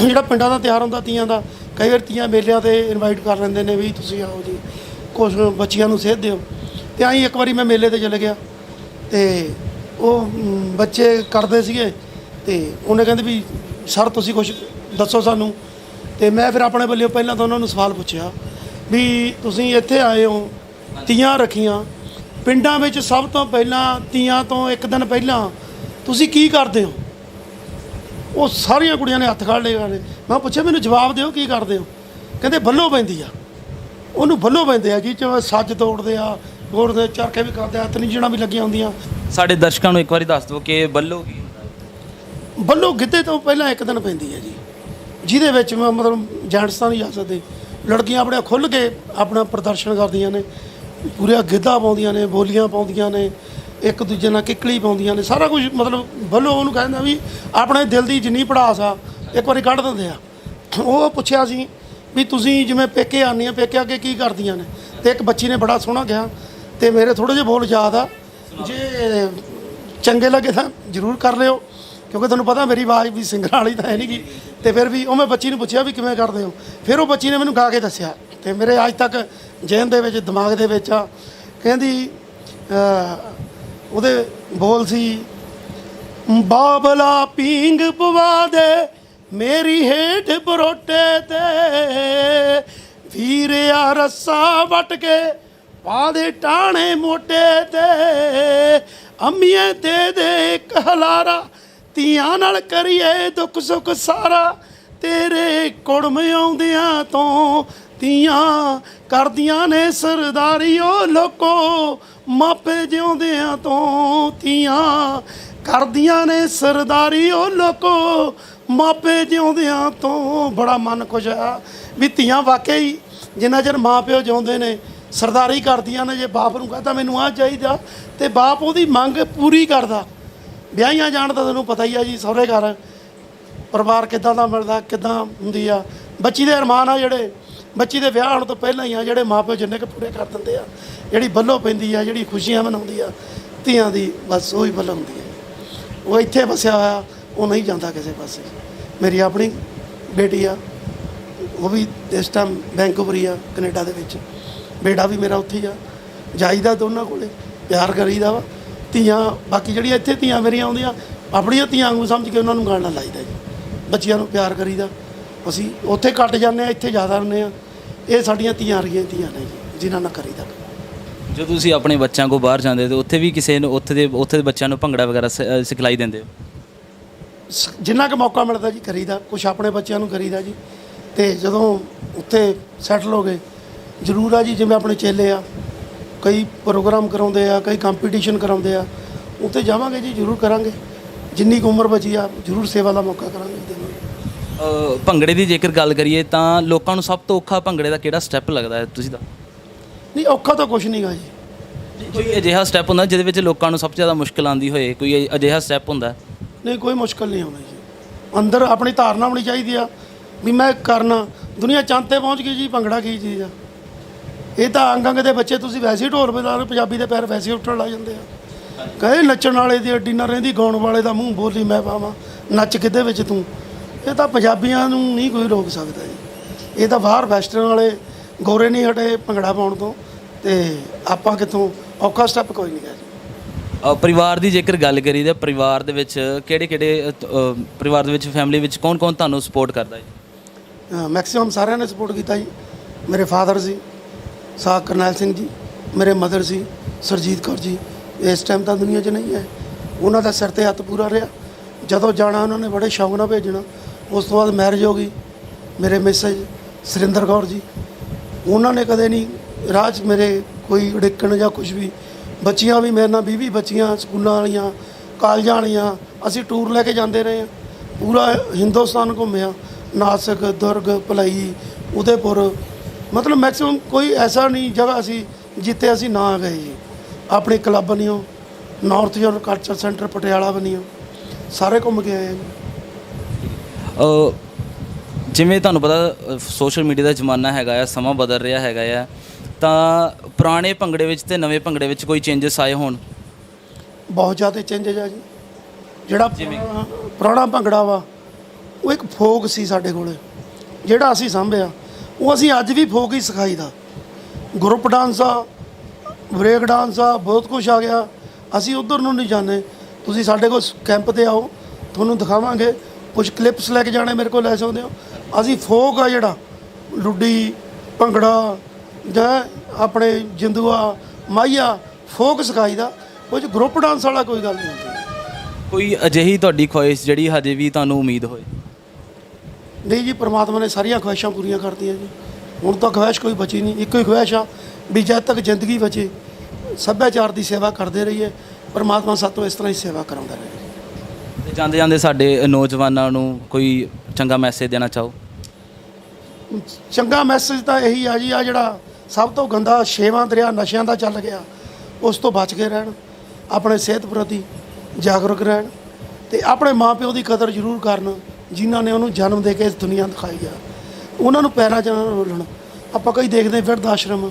ਜਿਹੜਾ ਪਿੰਡਾਂ ਦਾ ਤਿਉਹਾਰ ਹੁੰਦਾ ਤੀਆਂ ਦਾ, ਕਈ ਵਾਰ ਤੀਆਂ ਮੇਲਿਆਂ ਤੇ ਇਨਵਾਈਟ ਕਰ ਲੈਂਦੇ ਨੇ ਵੀ ਤੁਸੀਂ ਆਓ ਜੀ ਕੁਝ ਬੱਚਿਆਂ ਨੂੰ ਸੇਧ ਦਿਓ। ਤੇ ਆਈ ਇੱਕ ਵਾਰੀ ਮੈਂ ਮੇਲੇ ਤੇ ਚਲੇ ਗਿਆ ਤੇ ਉਹ ਬੱਚੇ ਕਰਦੇ ਸੀਗੇ ਤੇ ਉਹਨੇ ਕਹਿੰਦੇ ਵੀ, ਸਰ, ਤੁਸੀਂ ਕੁਝ ਦੱਸੋ ਸਾਨੂੰ। ਤੇ ਮੈਂ ਫਿਰ ਆਪਣੇ ਵੱਲੋਂ ਪਹਿਲਾਂ ਤਾਂ ਉਹਨਾਂ ਨੂੰ ਸਵਾਲ ਪੁੱਛਿਆ ਵੀ ਤੁਸੀਂ ਇੱਥੇ ਆਏ ਹੋ, ਤੀਆਂ ਰੱਖੀਆਂ ਪਿੰਡਾਂ ਵਿੱਚ ਸਭ ਤੋਂ ਪਹਿਲਾਂ ਤੀਆਂ ਤੋਂ ਇੱਕ ਦਿਨ ਪਹਿਲਾਂ ਤੁਸੀਂ ਕੀ ਕਰਦੇ ਹੋ? ਉਹ ਸਾਰੀਆਂ ਕੁੜੀਆਂ ਨੇ ਹੱਥ ਖੜ ਲਏ ਗਾਣੇ ਮੈਂ ਪੁੱਛਿਆ ਮੈਨੂੰ ਜਵਾਬ ਦਿਓ ਕੀ ਕਰਦੇ ਹੋ? ਕਹਿੰਦੇ ਬੱਲੋ ਪੈਂਦੀ ਆ। ਉਹਨੂੰ ਬੱਲੋ ਪੈਂਦੇ ਆ ਜੀ ਚ ਸੱਜ ਤੋੜਦੇ ਆ ਤੋੜਦੇ ਚਰਖੇ ਵੀ ਕਰਦੇ ਆ ਤਨੀਜਣਾ ਵੀ ਲੱਗੀਆਂ ਹੁੰਦੀਆਂ। ਸਾਡੇ ਦਰਸ਼ਕਾਂ ਨੂੰ ਇੱਕ ਵਾਰੀ ਦੱਸ ਦਿਓ ਕਿ ਬੱਲੋ ਕੀ? ਬੱਲੋ ਗਿੱਧੇ ਤੋਂ ਪਹਿਲਾਂ ਇੱਕ ਦਿਨ ਪੈਂਦੀ ਹੈ ਜੀ ਜਿਹਦੇ ਵਿੱਚ ਮ- ਮਤਲਬ ਜੈਂਟਸ ਤਾਂ ਨਹੀਂ ਜਾ ਸਕਦੇ। ਲੜਕੀਆਂ ਆਪਣੇ ਖੁੱਲ੍ਹ ਕੇ ਆਪਣਾ ਪ੍ਰਦਰਸ਼ਨ ਕਰਦੀਆਂ ਨੇ। ਪੂਰੀਆਂ ਗਿੱਧਾ ਪਾਉਂਦੀਆਂ ਨੇ, ਬੋਲੀਆਂ ਪਾਉਂਦੀਆਂ ਨੇ, ਇੱਕ ਦੂਜੇ ਨਾਲ ਕਿੱਕਲੀ ਪਾਉਂਦੀਆਂ ਨੇ, ਸਾਰਾ ਕੁਝ ਮਤਲਬ ਵੱਲੋਂ ਉਹਨੂੰ ਕਹਿੰਦਾ ਵੀ ਆਪਣੇ ਦਿਲ ਦੀ ਜਿੰਨੀ ਪੜਾਸ ਆ, ਇੱਕ ਵਾਰੀ ਕੱਢ ਦਿੰਦੇ ਆ। ਉਹ ਪੁੱਛਿਆ ਸੀ ਵੀ ਤੁਸੀਂ ਜਿਵੇਂ ਪੇਕੇ ਆਉਂਦੀਆਂ, ਪੇਕੇ ਅੱਗੇ ਕੀ ਕਰਦੀਆਂ ਨੇ? ਤੇ ਇੱਕ ਬੱਚੀ ਨੇ ਬੜਾ ਸੋਹਣਾ ਕਿਹਾ, ਤੇ ਮੇਰੇ ਥੋੜੇ ਜਿਹੇ ਬੋਲ ਯਾਦ ਆ, ਜੇ ਚੰਗੇ ਲੱਗੇ ਤਾਂ ਜ਼ਰੂਰ ਕਰ ਲਿਓ, ਕਿਉਂਕਿ ਤੁਹਾਨੂੰ ਪਤਾ ਮੇਰੀ ਆਵਾਜ਼ ਵੀ ਸਿੰਗਰਾਂ ਵਾਲੀ ਤਾਂ ਹੈ ਨਹੀਂ ਗੀ। ਤੇ ਫਿਰ ਵੀ ਉਹ ਮੈਂ ਬੱਚੀ ਨੂੰ ਪੁੱਛਿਆ ਵੀ ਕਿਵੇਂ ਕਰਦੇ ਹੋ? ਫਿਰ ਉਹ ਬੱਚੀ ਨੇ ਮੈਨੂੰ ਗਾ ਕੇ ਦੱਸਿਆ ਤੇ ਮੇਰੇ ਅੱਜ ਤੱਕ ਜੇਨ ਦੇ ਵਿੱਚ, ਦਿਮਾਗ ਦੇ ਵਿੱਚ ਆ। ਕਹਿੰਦੀ ਉਹਦੇ ਬੋਲ ਸੀ, ਬਾਬਲਾ ਪੀਂਗ ਪਵਾ ਦੇ, ਮੇਰੀ ਹੇਠ ਬਰੋਟੇ ਤੇ। ਵੀਰਿਆ ਰੱਸਾ ਵਟ ਕੇ ਪਾ ਦੇ ਟਾਣੇ ਮੋਟੇ ਤੇ। ਅੰਮੀਏ ਦੇ ਦੇ ਇੱਕ ਹਲਾਰਾ ਤੀਆਂ ਨਾਲ ਕਰੀਏ ਦੁੱਖ ਸੁੱਖ ਸਾਰਾ। ਤੇਰੇ ਕੁੜਮ ਆਉਂਦਿਆਂ ਤੋਂ ਧੀਆਂ ਕਰਦੀਆਂ ਨੇ ਸਰਦਾਰੀ ਓ ਲੋਕੋ, ਮਾਪੇ ਜਿਉਂਦਿਆਂ ਤੋਂ ਧੀਆਂ ਕਰਦੀਆਂ ਨੇ ਸਰਦਾਰੀ ਓ ਲੋਕੋ, ਮਾਪੇ ਜਿਉਂਦਿਆਂ ਤੋਂ। ਬੜਾ ਮਨ ਖੁਸ਼ ਆ ਵੀ ਧੀਆਂ ਵਾਕਿਆ ਹੀ ਜਿੰਨਾ ਚਿਰ ਮਾਂ ਪਿਓ ਜਿਉਂਦੇ ਨੇ, ਸਰਦਾਰੀ ਕਰਦੀਆਂ ਨੇ, ਜੇ ਬਾਪ ਨੂੰ ਕਹਤਾ ਮੈਨੂੰ ਆ ਚਾਹੀਦਾ ਤੇ ਬਾਪ ਉਹਦੀ ਮੰਗ ਪੂਰੀ ਕਰਦਾ। ਵਿਆਹੀਆਂ ਜਾਣ ਤਾਂ ਤੁਹਾਨੂੰ ਪਤਾ ਹੀ ਆ ਜੀ, ਸਹੁਰੇ ਘਰ, ਪਰਿਵਾਰ ਕਿੱਦਾਂ ਦਾ ਮਿਲਦਾ, ਕਿੱਦਾਂ ਹੁੰਦੀ ਆ। ਬੱਚੀ ਦੇ ਅਰਮਾਨ ਆ ਜਿਹੜੇ। ਬੱਚੀ ਦੇ ਵਿਆਹ ਹੋਣ ਤੋਂ ਪਹਿਲਾਂ ਹੀ ਆ ਜਿਹੜੇ ਮਾਪੇ ਜਿੰਨੇ ਕੁ ਪੂਰੇ ਕਰ ਦਿੰਦੇ ਆ, ਜਿਹੜੀ ਬੱਲੋ ਪੈਂਦੀ ਆ, ਜਿਹੜੀ ਖੁਸ਼ੀਆਂ ਮਨਾਉਂਦੀ ਆ, ਧੀਆਂ ਦੀ ਬਸ ਉਹੀ ਬੱਲੋ ਹੁੰਦੀ ਹੈ ਉਹ ਇੱਥੇ ਵਸਿਆ ਹੋਇਆ, ਉਹ ਨਹੀਂ ਜਾਂਦਾ ਕਿਸੇ ਪਾਸੇ। ਮੇਰੀ ਆਪਣੀ ਬੇਟੀ ਆ, ਉਹ ਵੀ ਇਸ ਟਾਈਮ ਵੈਂਕੂਵਰ ਆ, ਕੈਨੇਡਾ ਦੇ ਵਿੱਚ। ਬੇਟਾ ਵੀ ਮੇਰਾ ਉੱਥੇ ਹੀ ਆ। ਜਾਈਦਾ ਦੋਨਾਂ ਕੋਲੇ, ਪਿਆਰ ਕਰੀਦਾ ਵਾ। ਧੀਆਂ, ਬਾਕੀ ਜਿਹੜੀਆਂ ਇੱਥੇ ਧੀਆਂ ਮੇਰੀਆਂ ਆਉਂਦੀਆਂ, ਆਪਣੀਆਂ ਧੀਆਂ ਵਾਂਗੂ ਸਮਝ ਕੇ ਉਹਨਾਂ ਨੂੰ ਗਾਣਾ ਲਾਈਦਾ ਜੀ। ਬੱਚਿਆਂ ਨੂੰ ਪਿਆਰ ਕਰੀਦਾ। ਅਸੀਂ ਉੱਥੇ ਘੱਟ ਜਾਂਦੇ ਆ, ਇੱਥੇ ਜ਼ਿਆਦਾ ਹੁੰਦੇ ਆ। ਇਹ ਸਾਡੀਆਂ ਧੀਆਂ ਰਹੀਆਂ ਧੀਆਂ ਨੇ ਜੀ ਜਿਨ੍ਹਾਂ ਨਾਲ ਕਰੀਦਾ ਜਦੋਂ ਤੁਸੀਂ ਆਪਣੇ ਬੱਚਿਆਂ ਕੋ ਬਾਹਰ ਜਾਂਦੇ ਤੇ ਉੱਥੇ ਵੀ ਕਿਸੇ ਨੂੰ ਉੱਥੇ ਦੇ ਉੱਥੇ ਦੇ ਬੱਚਿਆਂ ਨੂੰ ਭੰਗੜਾ ਵਗੈਰਾ ਸ- ਅ, ਸਿਖਲਾਈ ਦਿੰਦੇ ਹੋ? ਸ- ਜਿੰਨਾ ਕੁ ਮੌਕਾ ਮਿਲਦਾ ਜੀ ਕਰੀਦਾ। ਕੁਛ ਆਪਣੇ ਬੱਚਿਆਂ ਨੂੰ ਕਰੀਦਾ ਜੀ। ਤੇ ਜਦੋਂ ਉੱਥੇ ਸੈਟਲ ਹੋ ਗਏ ਜ਼ਰੂਰ ਆ ਜੀ ਜਿਵੇਂ ਆਪਣੇ ਚੇਲੇ ਆ। ਕਈ ਪ੍ਰੋਗਰਾਮ ਕਰਾਉਂਦੇ ਆ ਕਈ ਕੰਪੀਟੀਸ਼ਨ ਕਰਾਉਂਦੇ ਆ। ਉੱਥੇ ਜਾਵਾਂਗੇ ਜੀ ਜ਼ਰੂਰ ਕਰਾਂਗੇ। ਜਿੰਨੀ ਕੁ ਉਮਰ ਬਚੀ ਆ ਜ਼ਰੂਰ ਸੇਵਾ ਦਾ ਮੌਕਾ ਕਰਾਂਗੇ ਦੇਵਾਂਗੇ। ਅ, ਭੰਗੜੇ ਦੀ ਜੇਕਰ ਗੱਲ ਕਰੀਏ ਤਾਂ ਲੋਕਾਂ ਨੂੰ ਸਭ ਤੋਂ ਔਖਾ ਭੰਗੜੇ ਦਾ ਕਿਹੜਾ ਸਟੈਪ ਲੱਗਦਾ ਹੈ ਤੁਸੀਂ ਦਾ? ਨਹੀਂ ਔਖਾ ਤਾਂ ਕੁਛ ਨਹੀਂਗਾ ਜੀ। ਕੋਈ ਅਜਿਹਾ ਸਟੈਪ ਹੁੰਦਾ ਜਿਹਦੇ ਵਿੱਚ ਲੋਕਾਂ ਨੂੰ ਸਭ ਤੋਂ ਜ਼ਿਆਦਾ ਮੁਸ਼ਕਲ ਆਉਂਦੀ ਹੋਏ ਕੋਈ ਅ- ਅਜਿਹਾ ਸਟੈਪ ਹੁੰਦਾ? ਹੈ? ਨਹੀਂ ਕੋਈ ਮੁਸ਼ਕਲ ਨਹੀਂ ਆਉਂਦੀ ਜੀ। ਅੰਦਰ ਆਪਣੀ ਧਾਰਨਾ ਹੋਣੀ ਚਾਹੀਦੀ ਆ ਵੀ ਮੈਂ ਕਰਨਾ ਦੁਨੀਆ ਚੰਦ ਤੇ ਪਹੁੰਚ ਗਈ ਜੀ ਭੰਗੜਾ ਕੀ ਚੀਜ਼ ਆ? ਇਹ ਤਾਂ ਅੰਗ ਅੰਗ ਦੇ ਬੱਚੇ ਤੁਸੀਂ ਵੈਸੇ ਹੀ ਢੋਲ ਵਜਾ ਰਹੇ ਪੰਜਾਬੀ ਦੇ ਪੈਰ ਵੈਸੇ ਹੀ ਉੱਠਣ ਲੱਗ ਜਾਂਦੇ ਆ। ਕਹੇ ਨੱਚਣ ਵਾਲੇ ਦੀ ਅੱਡੀ ਨਾ ਰਹਿੰਦੀ ਗਾਉਣ ਵਾਲੇ ਦਾ ਮੂੰਹ ਬੋਲੀ ਮੈਂ ਪਾਵਾਂ ਨੱਚ ਕਿੱਦੇ ਵਿੱਚ ਤੂੰ? ਇਹ ਤਾਂ ਪੰਜਾਬੀਆਂ ਨੂੰ ਨਹੀਂ ਕੋਈ ਰੋਕ ਸਕਦਾ ਜੀ। ਇਹ ਤਾਂ ਬਾਹਰ ਵੈਸਟਰਨ ਵਾਲੇ ਗੋਰੇ ਨਹੀਂ ਹਟੇ ਭੰਗੜਾ ਪਾਉਣ ਤੋਂ ਤੇ ਆਪਾਂ ਕਿੱਥੋਂ ਔਖਾ ਸਟੈਪ ਕੋਈ ਨਹੀਂ ਹੈ। ਜੀ ਅ, ਪਰਿਵਾਰ ਦੀ ਜੇਕਰ ਗੱਲ ਕਰੀਏ ਤਾਂ ਪਰਿਵਾਰ ਦੇ ਵਿੱਚ ਕਿਹੜੇ ਕਿਹੜੇ ਪਰਿਵਾਰ ਦੇ ਵਿੱਚ ਫੈਮਿਲੀ ਵਿੱਚ ਕੌਣ ਕੌਣ ਤੁਹਾਨੂੰ ਸਪੋਰਟ ਕਰਦਾ ਹੈ ਮੈਕਸਿਮਮ ਸਾਰਿਆਂ ਨੇ ਸਪੋਰਟ ਕੀਤਾ ਜੀ। ਮੇਰੇ ਫਾਦਰ ਸੀ ਸਾਹ ਕਰਨੈਲ ਸਿੰਘ ਜੀ ਮੇਰੇ ਮਦਰ ਸੀ ਸਰਜੀਤ ਕੌਰ ਜੀ। ਇਸ ਟਾਈਮ ਤਾਂ ਦੁਨੀਆ 'ਚ ਨਹੀਂ ਹੈ। ਉਹਨਾਂ ਦਾ ਸਿਰ ਤੇ ਹੱਥ ਪੂਰਾ ਰਿਹਾ। ਜਦੋਂ ਜਾਣਾ ਉਹਨਾਂ ਨੇ ਬੜੇ ਸ਼ੌਕ ਨਾਲ ਭੇਜਣਾ। ਉਸ ਤੋਂ ਬਾਅਦ ਮੈਰਿਜ ਹੋ ਗਈ, ਮੇਰੇ ਮਿਸਜ ਸੁਰਿੰਦਰ ਕੌਰ ਜੀ। ਉਹਨਾਂ ਨੇ ਕਦੇ ਨਹੀਂ ਰਾਹ 'ਚ ਮੇਰੇ ਕੋਈ ਉੜਿੱਕਣ ਜਾਂ ਕੁਝ ਵੀ। ਬੱਚੀਆਂ ਵੀ ਮੇਰੇ ਨਾਲ 20 20 ਬੱਚੀਆਂ ਸਕੂਲਾਂ ਵਾਲੀਆਂ, ਕਾਲਜਾਂ ਵਾਲੀਆਂ, ਅਸੀਂ ਟੂਰ ਲੈ ਕੇ ਜਾਂਦੇ ਰਹੇ ਹਾਂ। ਪੂਰਾ ਹਿੰਦੁਸਤਾਨ ਘੁੰਮਿਆ, ਨਾਸਿਕ, ਦੁਰਗ, ਭਲਾਈ, ਉਦੈਪੁਰ। ਮਤਲਬ ਮੈਕਸਿਮਮ ਕੋਈ ਐਸਾ ਨਹੀਂ ਜਗ੍ਹਾ ਸੀ ਜਿੱਥੇ ਅਸੀਂ ਨਾ ਗਏ ਜੀ। ਆਪਣੇ club ਬਣਿਓ north Europe culture centre Patiala ਬਣਿਓ। ਸਾਰੇ ਘੁੰਮ ਕੇ ਆਏ ਜਿਵੇਂ ਤੁਹਾਨੂੰ ਪਤਾ ਸੋਸ਼ਲ ਮੀਡੀਆ ਦਾ ਜ਼ਮਾਨਾ ਹੈਗਾ ਆ ਸਮਾਂ ਬਦਲ ਰਿਹਾ ਹੈਗਾ ਆ ਤਾਂ ਪੁਰਾਣੇ ਭੰਗੜੇ ਵਿੱਚ ਤੇ ਨਵੇਂ ਭੰਗੜੇ ਵਿੱਚ ਕੋਈ ਚੇਂਜਸ ਆਏ ਹੋਣ? ਬਹੁਤ ਜ਼ਿਆਦਾ ਚੇਂਜਸ ਆ ਜੀ। ਜਿਹੜਾ ਪੁਰਾਣਾ- ਭੰਗੜਾ ਵਾ ਉਹ ਇੱਕ ਫੋਕ ਸੀ ਸਾਡੇ ਕੋਲੇ ਜਿਹੜਾ ਅਸੀਂ ਸਾਂਭਿਆ। ਉਹ ਅਸੀਂ ਅੱਜ ਵੀ ਫੋਕ ਹੀ ਸਿਖਾਈਦਾ। ਗਰੁੱਪ ਡਾਂਸ ਆ ਬ੍ਰੇਕ ਡਾਂਸ ਆ ਬਹੁਤ ਕੁਝ ਆ ਗਿਆ। ਅਸੀਂ ਉਧਰ ਨੂੰ ਨਹੀਂ ਜਾਂਦੇ। ਤੁਸੀਂ ਸਾਡੇ ਕੋਲ ਕੈਂਪ ਤੇ ਆਓ ਤੁਹਾਨੂੰ ਦਿਖਾਵਾਂਗੇ। ਕੁਝ ਕਲਿੱਪਸ ਲੈ ਕੇ ਜਾਣੇ ਮੇਰੇ ਕੋਲ ਲੈ ਸਕਦੇ ਹੋ। ਅਸੀਂ ਫੋਕ ਆ ਜਿਹੜਾ ਲੁੱਡੀ ਭੰਗੜਾ ਜਾਂ ਆਪਣੇ ਜਿੰਦੂਆ ਮਾਈਆ ਫੋਕ ਸਿਖਾਈ ਦਾ ਕੁਝ ਗਰੁੱਪ ਡਾਂਸ ਵਾਲਾ ਕੋਈ ਗੱਲ ਨਹੀਂ ਹੁੰਦੀ। ਕੋਈ ਅਜਿਹੀ ਤੁਹਾਡੀ ਖੁਆਇਸ਼ ਜਿਹੜੀ ਹਜੇ ਵੀ ਤੁਹਾਨੂੰ ਉਮੀਦ ਹੋਏ? ਨਹੀਂ ਜੀ ਪ੍ਰਮਾਤਮਾ ਨੇ ਸਾਰੀਆਂ ਖੁਆਇਸ਼ਾਂ ਪੂਰੀਆਂ ਕਰਤੀਆਂ ਜੀ। ਹੁਣ ਤਾਂ ਖੁਆਇਸ਼ ਕੋਈ ਬਚੀ ਨਹੀਂ ਇੱਕੋ ਹੀ ਖੁਆਇਸ਼ ਆ ਵੀ ਜਦ ਤੱਕ ਜ਼ਿੰਦਗੀ ਬਚੇ ਸੱਭਿਆਚਾਰ ਦੀ ਸੇਵਾ ਕਰਦੇ ਰਹੀਏ ਪ੍ਰਮਾਤਮਾ ਸਾਤੋਂ ਇਸ ਤਰ੍ਹਾਂ ਹੀ ਸੇਵਾ ਕਰਾਉਂਦਾ ਰਹੇ। ਤੇ ਜਾਂਦੇ ਜਾਂਦੇ ਸਾਡੇ ਨੌਜਵਾਨਾਂ ਨੂੰ ਕੋਈ ਚੰਗਾ ਮੈਸੇਜ ਦੇਣਾ ਚਾਹੋ? ਚੰਗਾ ਮੈਸੇਜ ਤਾਂ ਇਹੀ ਆ ਜੀ, ਆ ਜਿਹੜਾ ਸਭ ਤੋਂ ਗੰਦਾ ਛੇਵਾਂ ਦਰਿਆ ਨਸ਼ਿਆਂ ਦਾ ਚੱਲ ਗਿਆ, ਉਸ ਤੋਂ ਬਚ ਕੇ ਰਹਿਣ, ਆਪਣੇ ਸਿਹਤ ਪ੍ਰਤੀ ਜਾਗਰੂਕ ਰਹਿਣ ਤੇ ਆਪਣੇ ਮਾਪਿਓ ਦੀ ਕਦਰ ਜ਼ਰੂਰ ਕਰਨ, ਜਿਨ੍ਹਾਂ ਨੇ ਉਹਨੂੰ ਜਨਮ ਦੇ ਕੇ ਇਸ ਦੁਨੀਆ ਦਿਖਾਈ ਆ। ਉਹਨਾਂ ਨੂੰ ਪੈਰਾਂ 'ਚ ਨਾ ਰੋਲਣ। ਆਪਾਂ ਕਈ ਦੇਖਦੇ ਫਿਰਦ ਆਸ਼ਰਮ,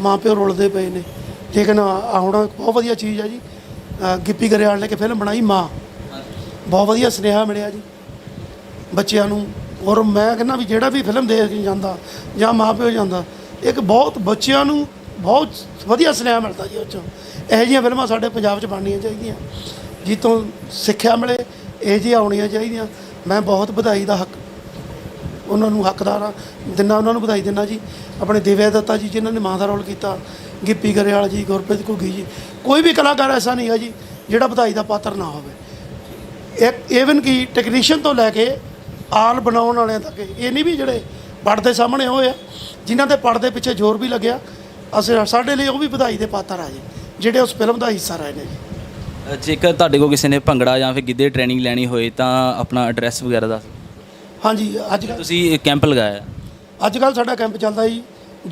ਮਾਪਿਓ ਰੁਲਦੇ ਪਏ ਨੇ। ਲੇਕਿਨ ਆ ਹੁਣ ਬਹੁਤ ਵਧੀਆ ਚੀਜ਼ ਆ ਜੀ ਗਿੱਪੀ ਗਰੇਵਾਲ ਨੇ ਕਿ ਫਿਲਮ ਬਣਾਈ, ਮਾਂ। ਬਹੁਤ ਵਧੀਆ ਸੁਨੇਹਾ ਮਿਲਿਆ ਜੀ। ਬੱਚਿਆਂ ਨੂੰ। ਔਰ ਮੈਂ ਕਹਿੰਦਾ ਵੀ ਜਿਹੜਾ ਵੀ ਫਿਲਮ ਦੇਖ ਕੇ ਜਾਂਦਾ ਜਾਂ ਮਾਪਿਓ ਜਾਂਦਾ, ਇੱਕ ਬਹੁਤ ਬੱਚਿਆਂ ਨੂੰ ਬਹੁਤ ਵਧੀਆ ਸੁਨੇਹਾ ਮਿਲਦਾ ਜੀ ਉਹ 'ਚੋਂ। ਇਹੋ ਜਿਹੀਆਂ ਫਿਲਮਾਂ ਸਾਡੇ ਪੰਜਾਬ 'ਚ ਬਣਨੀਆਂ ਚਾਹੀਦੀਆਂ। ਜਿਸ ਸਿੱਖਿਆ ਮਿਲੇ, ਇਹ ਜਿਹੀਆਂ ਆਉਣੀਆਂ ਚਾਹੀਦੀਆਂ। ਮੈਂ ਬਹੁਤ ਵਧਾਈ ਦਾ ਹੱਕ ਉਹਨਾਂ ਨੂੰ ਹੱਕਦਾਰ ਆ ਦਿਨਾਂ ਉਹਨਾਂ ਨੂੰ ਵਧਾਈ ਦਿੰਦਾ ਜੀ। ਆਪਣੇ ਦਿਵਿਆ ਦੱਤਾ ਜੀ, ਜਿਨ੍ਹਾਂ ਨੇ ਮਾਂ ਦਾ ਰੋਲ ਕੀਤਾ। ਗਿੱਪੀ ਗਰੇਵਾਲ ਜੀ, ਗੁਰਪ੍ਰੀਤ ਘੁੱਗੀ ਜੀ। ਕੋਈ ਵੀ ਕਲਾਕਾਰ ਐਸਾ ਨਹੀਂ ਹੈ ਜੀ, ਜਿਹੜਾ ਵਧਾਈ ਦਾ ਪਾਤਰ ਨਾ ਹੋਵੇ। ਇੱਕ ਈਵਨ ਕਿ ਟੈਕਨੀਸ਼ੀਅਨ ਤੋਂ ਲੈ ਕੇ ਆਲ ਬਣਾਉਣ ਵਾਲਿਆਂ ਤੱਕ ਇਹ ਨਹੀਂ ਵੀ ਜਿਹੜੇ ਪੜਦੇ ਸਾਹਮਣੇ ਹੋਏ ਆ ਜਿਨ੍ਹਾਂ ਦੇ ਪੜਦੇ ਪਿੱਛੇ ਜ਼ੋਰ ਵੀ ਲੱਗਿਆ ਅਸੀਂ ਸਾਡੇ ਲਈ ਉਹ ਵੀ ਵਧਾਈ ਦੇ ਪਾਤਰ ਆ ਜੀ ਜਿਹੜੇ ਉਸ ਫਿਲਮ ਦਾ ਹਿੱਸਾ ਰਹੇ ਨੇ ਜੀ। ਜੇਕਰ ਤੁਹਾਡੇ ਕੋਲ ਕਿਸੇ ਨੇ ਭੰਗੜਾ ਜਾਂ ਫਿਰ ਗਿੱਧੇ ਟ੍ਰੇਨਿੰਗ ਲੈਣੀ ਹੋਏ ਤਾਂ ਆਪਣਾ ਐਡਰੈਸ ਵਗੈਰਾ ਦੱਸ ਹਾਂਜੀ ਅੱਜ ਕੱਲ੍ਹ ਤੁਸੀਂ ਕੈਂਪ ਲਗਾਇਆ ਹੈ। ਅੱਜ ਕੱਲ੍ਹ ਸਾਡਾ ਕੈਂਪ ਚੱਲਦਾ ਜੀ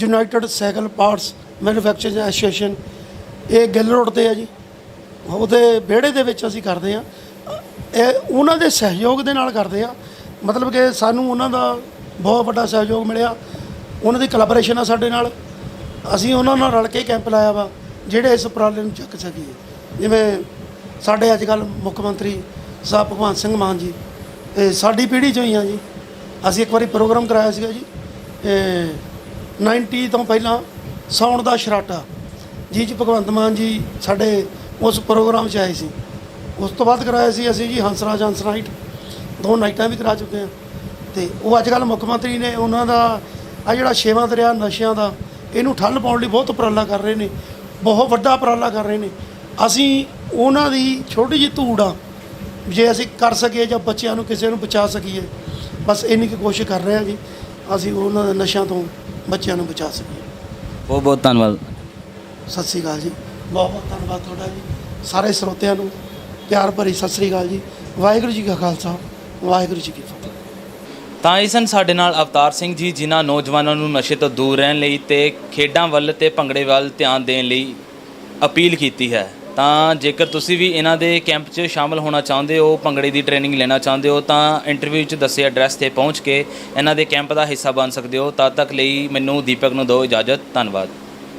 united cycle parts manufacturer association ਇਹ ਗਿੱਲ ਰੋਡ ਤੇ ਆ ਜੀ ਉਹਦੇ ਵਿਹੜੇ ਦੇ ਵਿੱਚ ਅਸੀਂ ਕਰਦੇ ਆ ਇਹ ਉਹਨਾਂ ਦੇ ਸਹਿਯੋਗ ਦੇ ਨਾਲ ਕਰਦੇ ਆ। ਮਤਲਬ ਕਿ ਸਾਨੂੰ ਉਹਨਾਂ ਦਾ ਬਹੁਤ ਵੱਡਾ ਸਹਿਯੋਗ ਮਿਲਿਆ। ਉਹਨਾਂ ਦੀ ਕੋਲੈਬੋਰੇਸ਼ਨ ਆ ਸਾਡੇ ਨਾਲ। ਅਸੀਂ ਉਹਨਾਂ ਨਾਲ ਰਲ ਕੇ ਕੈਂਪ ਲਾਇਆ ਵਾ, ਜਿਹੜੇ ਇਸ ਉਪਰਾਲੇ ਨੂੰ ਚੱਕ ਸਕੀਏ। ਜਿਵੇਂ ਸਾਡੇ ਅੱਜ ਕੱਲ੍ਹ ਮੁੱਖ ਮੰਤਰੀ ਸਾਹਿਬ ਭਗਵੰਤ ਸਿੰਘ ਮਾਨ ਜੀ ਇਹ ਸਾਡੀ ਪੀੜ੍ਹੀ ਚੋਂ ਹੀ ਆ ਜੀ। ਅਸੀਂ ਇੱਕ ਵਾਰੀ ਪ੍ਰੋਗਰਾਮ ਕਰਾਇਆ ਸੀਗਾ ਜੀ। ਇਹ 90 ਤੋਂ ਪਹਿਲਾਂ ਸਾਉਣ ਦਾ ਸ਼ਰਾਟਾ ਜੀ ਜੀ ਭਗਵੰਤ ਮਾਨ ਜੀ ਸਾਡੇ ਉਸ ਪ੍ਰੋਗਰਾਮ 'ਚ ਆਏ ਸੀ। ਉਸ ਤੋਂ ਬਾਅਦ ਕਰਾਇਆ ਸੀ ਅਸੀਂ ਜੀ ਹੰਸਰਾਜ ਹੰਸ ਨਾਈਟ ਦੋ ਨਾਈਟਾਂ ਵੀ ਕਰਾ ਚੁੱਕੇ ਹਾਂ। ਤੇ ਉਹ ਅੱਜ ਕੱਲ੍ਹ ਮੁੱਖ ਮੰਤਰੀ ਨੇ ਉਹਨਾਂ ਦਾ ਆ ਜਿਹੜਾ ਛੇਵਾਂ ਦਰਿਆ ਨਸ਼ਿਆਂ ਦਾ ਇਹਨੂੰ ਠੱਲ ਪਾਉਣ ਲਈ ਬਹੁਤ ਉਪਰਾਲਾ ਕਰ ਰਹੇ ਨੇ। ਬਹੁਤ ਵੱਡਾ ਉਪਰਾਲਾ ਕਰ ਰਹੇ ਨੇ। ਅਸੀਂ ਉਹਨਾਂ ਦੀ ਛੋਟੀ ਜਿਹੀ ਧੂੜ ਆ ਜੇ ਅਸੀਂ ਕਰ ਸਕੀਏ ਜਾਂ ਬੱਚਿਆਂ ਨੂੰ ਕਿਸੇ ਨੂੰ ਬਚਾ ਸਕੀਏ ਬਸ ਇੰਨੀ ਕੁ ਕੋਸ਼ਿਸ਼ ਕਰ ਰਹੇ ਹਾਂ ਜੀ ਅਸੀਂ ਉਹਨਾਂ ਦੇ ਨਸ਼ਿਆਂ ਤੋਂ ਬੱਚਿਆਂ ਨੂੰ ਬਚਾ ਸਕੀਏ। ਬਹੁਤ ਬਹੁਤ ਧੰਨਵਾਦ। ਸਤਿ ਸ੍ਰੀ ਅਕਾਲ ਜੀ। ਬਹੁਤ ਬਹੁਤ ਧੰਨਵਾਦ ਤੁਹਾਡਾ ਜੀ ਸਾਰੇ ਸਰੋਤਿਆਂ ਨੂੰ। ਪਿਆਰ ਭਰੀ ਸਤਿ ਸ੍ਰੀ ਅਕਾਲ ਜੀ। ਵਾਹਿਗੁਰੂ ਜੀ ਕਾ ਖਾਲਸਾ, ਵਾਹਿਗੁਰੂ ਜੀ ਕੀ ਫਤਿਹ। ਤਾਂ ਇਹ ਸਨ ਸਾਡੇ ਨਾਲ ਅਵਤਾਰ ਸਿੰਘ ਜੀ, ਜਿਨ੍ਹਾਂ ਨੌਜਵਾਨਾਂ ਨੂੰ ਨਸ਼ੇ ਤੋਂ ਦੂਰ ਰਹਿਣ ਲਈ ਤੇ ਖੇਡਾਂ ਵੱਲ ਤੇ ਭੰਗੜੇ ਵੱਲ ਧਿਆਨ ਦੇਣ ਲਈ ਅਪੀਲ ਕੀਤੀ ਹੈ, ਤਾਂ ਜੇਕਰ ਤੁਸੀਂ ਵੀ ਇਹਨਾਂ ਦੇ ਕੈਂਪ 'ਚ ਸ਼ਾਮਲ ਹੋਣਾ ਚਾਹੁੰਦੇ ਹੋ, ਭੰਗੜੇ ਦੀ ਟ੍ਰੇਨਿੰਗ ਲੈਣਾ ਚਾਹੁੰਦੇ ਹੋ, ਤਾਂ ਇੰਟਰਵਿਊ 'ਚ ਦੱਸੇ ਐਡਰੈਸ ਤੇ ਪਹੁੰਚ ਕੇ ਇਹਨਾਂ ਦੇ ਕੈਂਪ ਦਾ ਹਿੱਸਾ ਬਣ ਸਕਦੇ ਹੋ। ਤਦ ਤੱਕ ਲਈ ਮੈਨੂੰ ਦੀਪਕ ਨੂੰ ਦਿਓ ਇਜਾਜ਼ਤ। ਧੰਨਵਾਦ।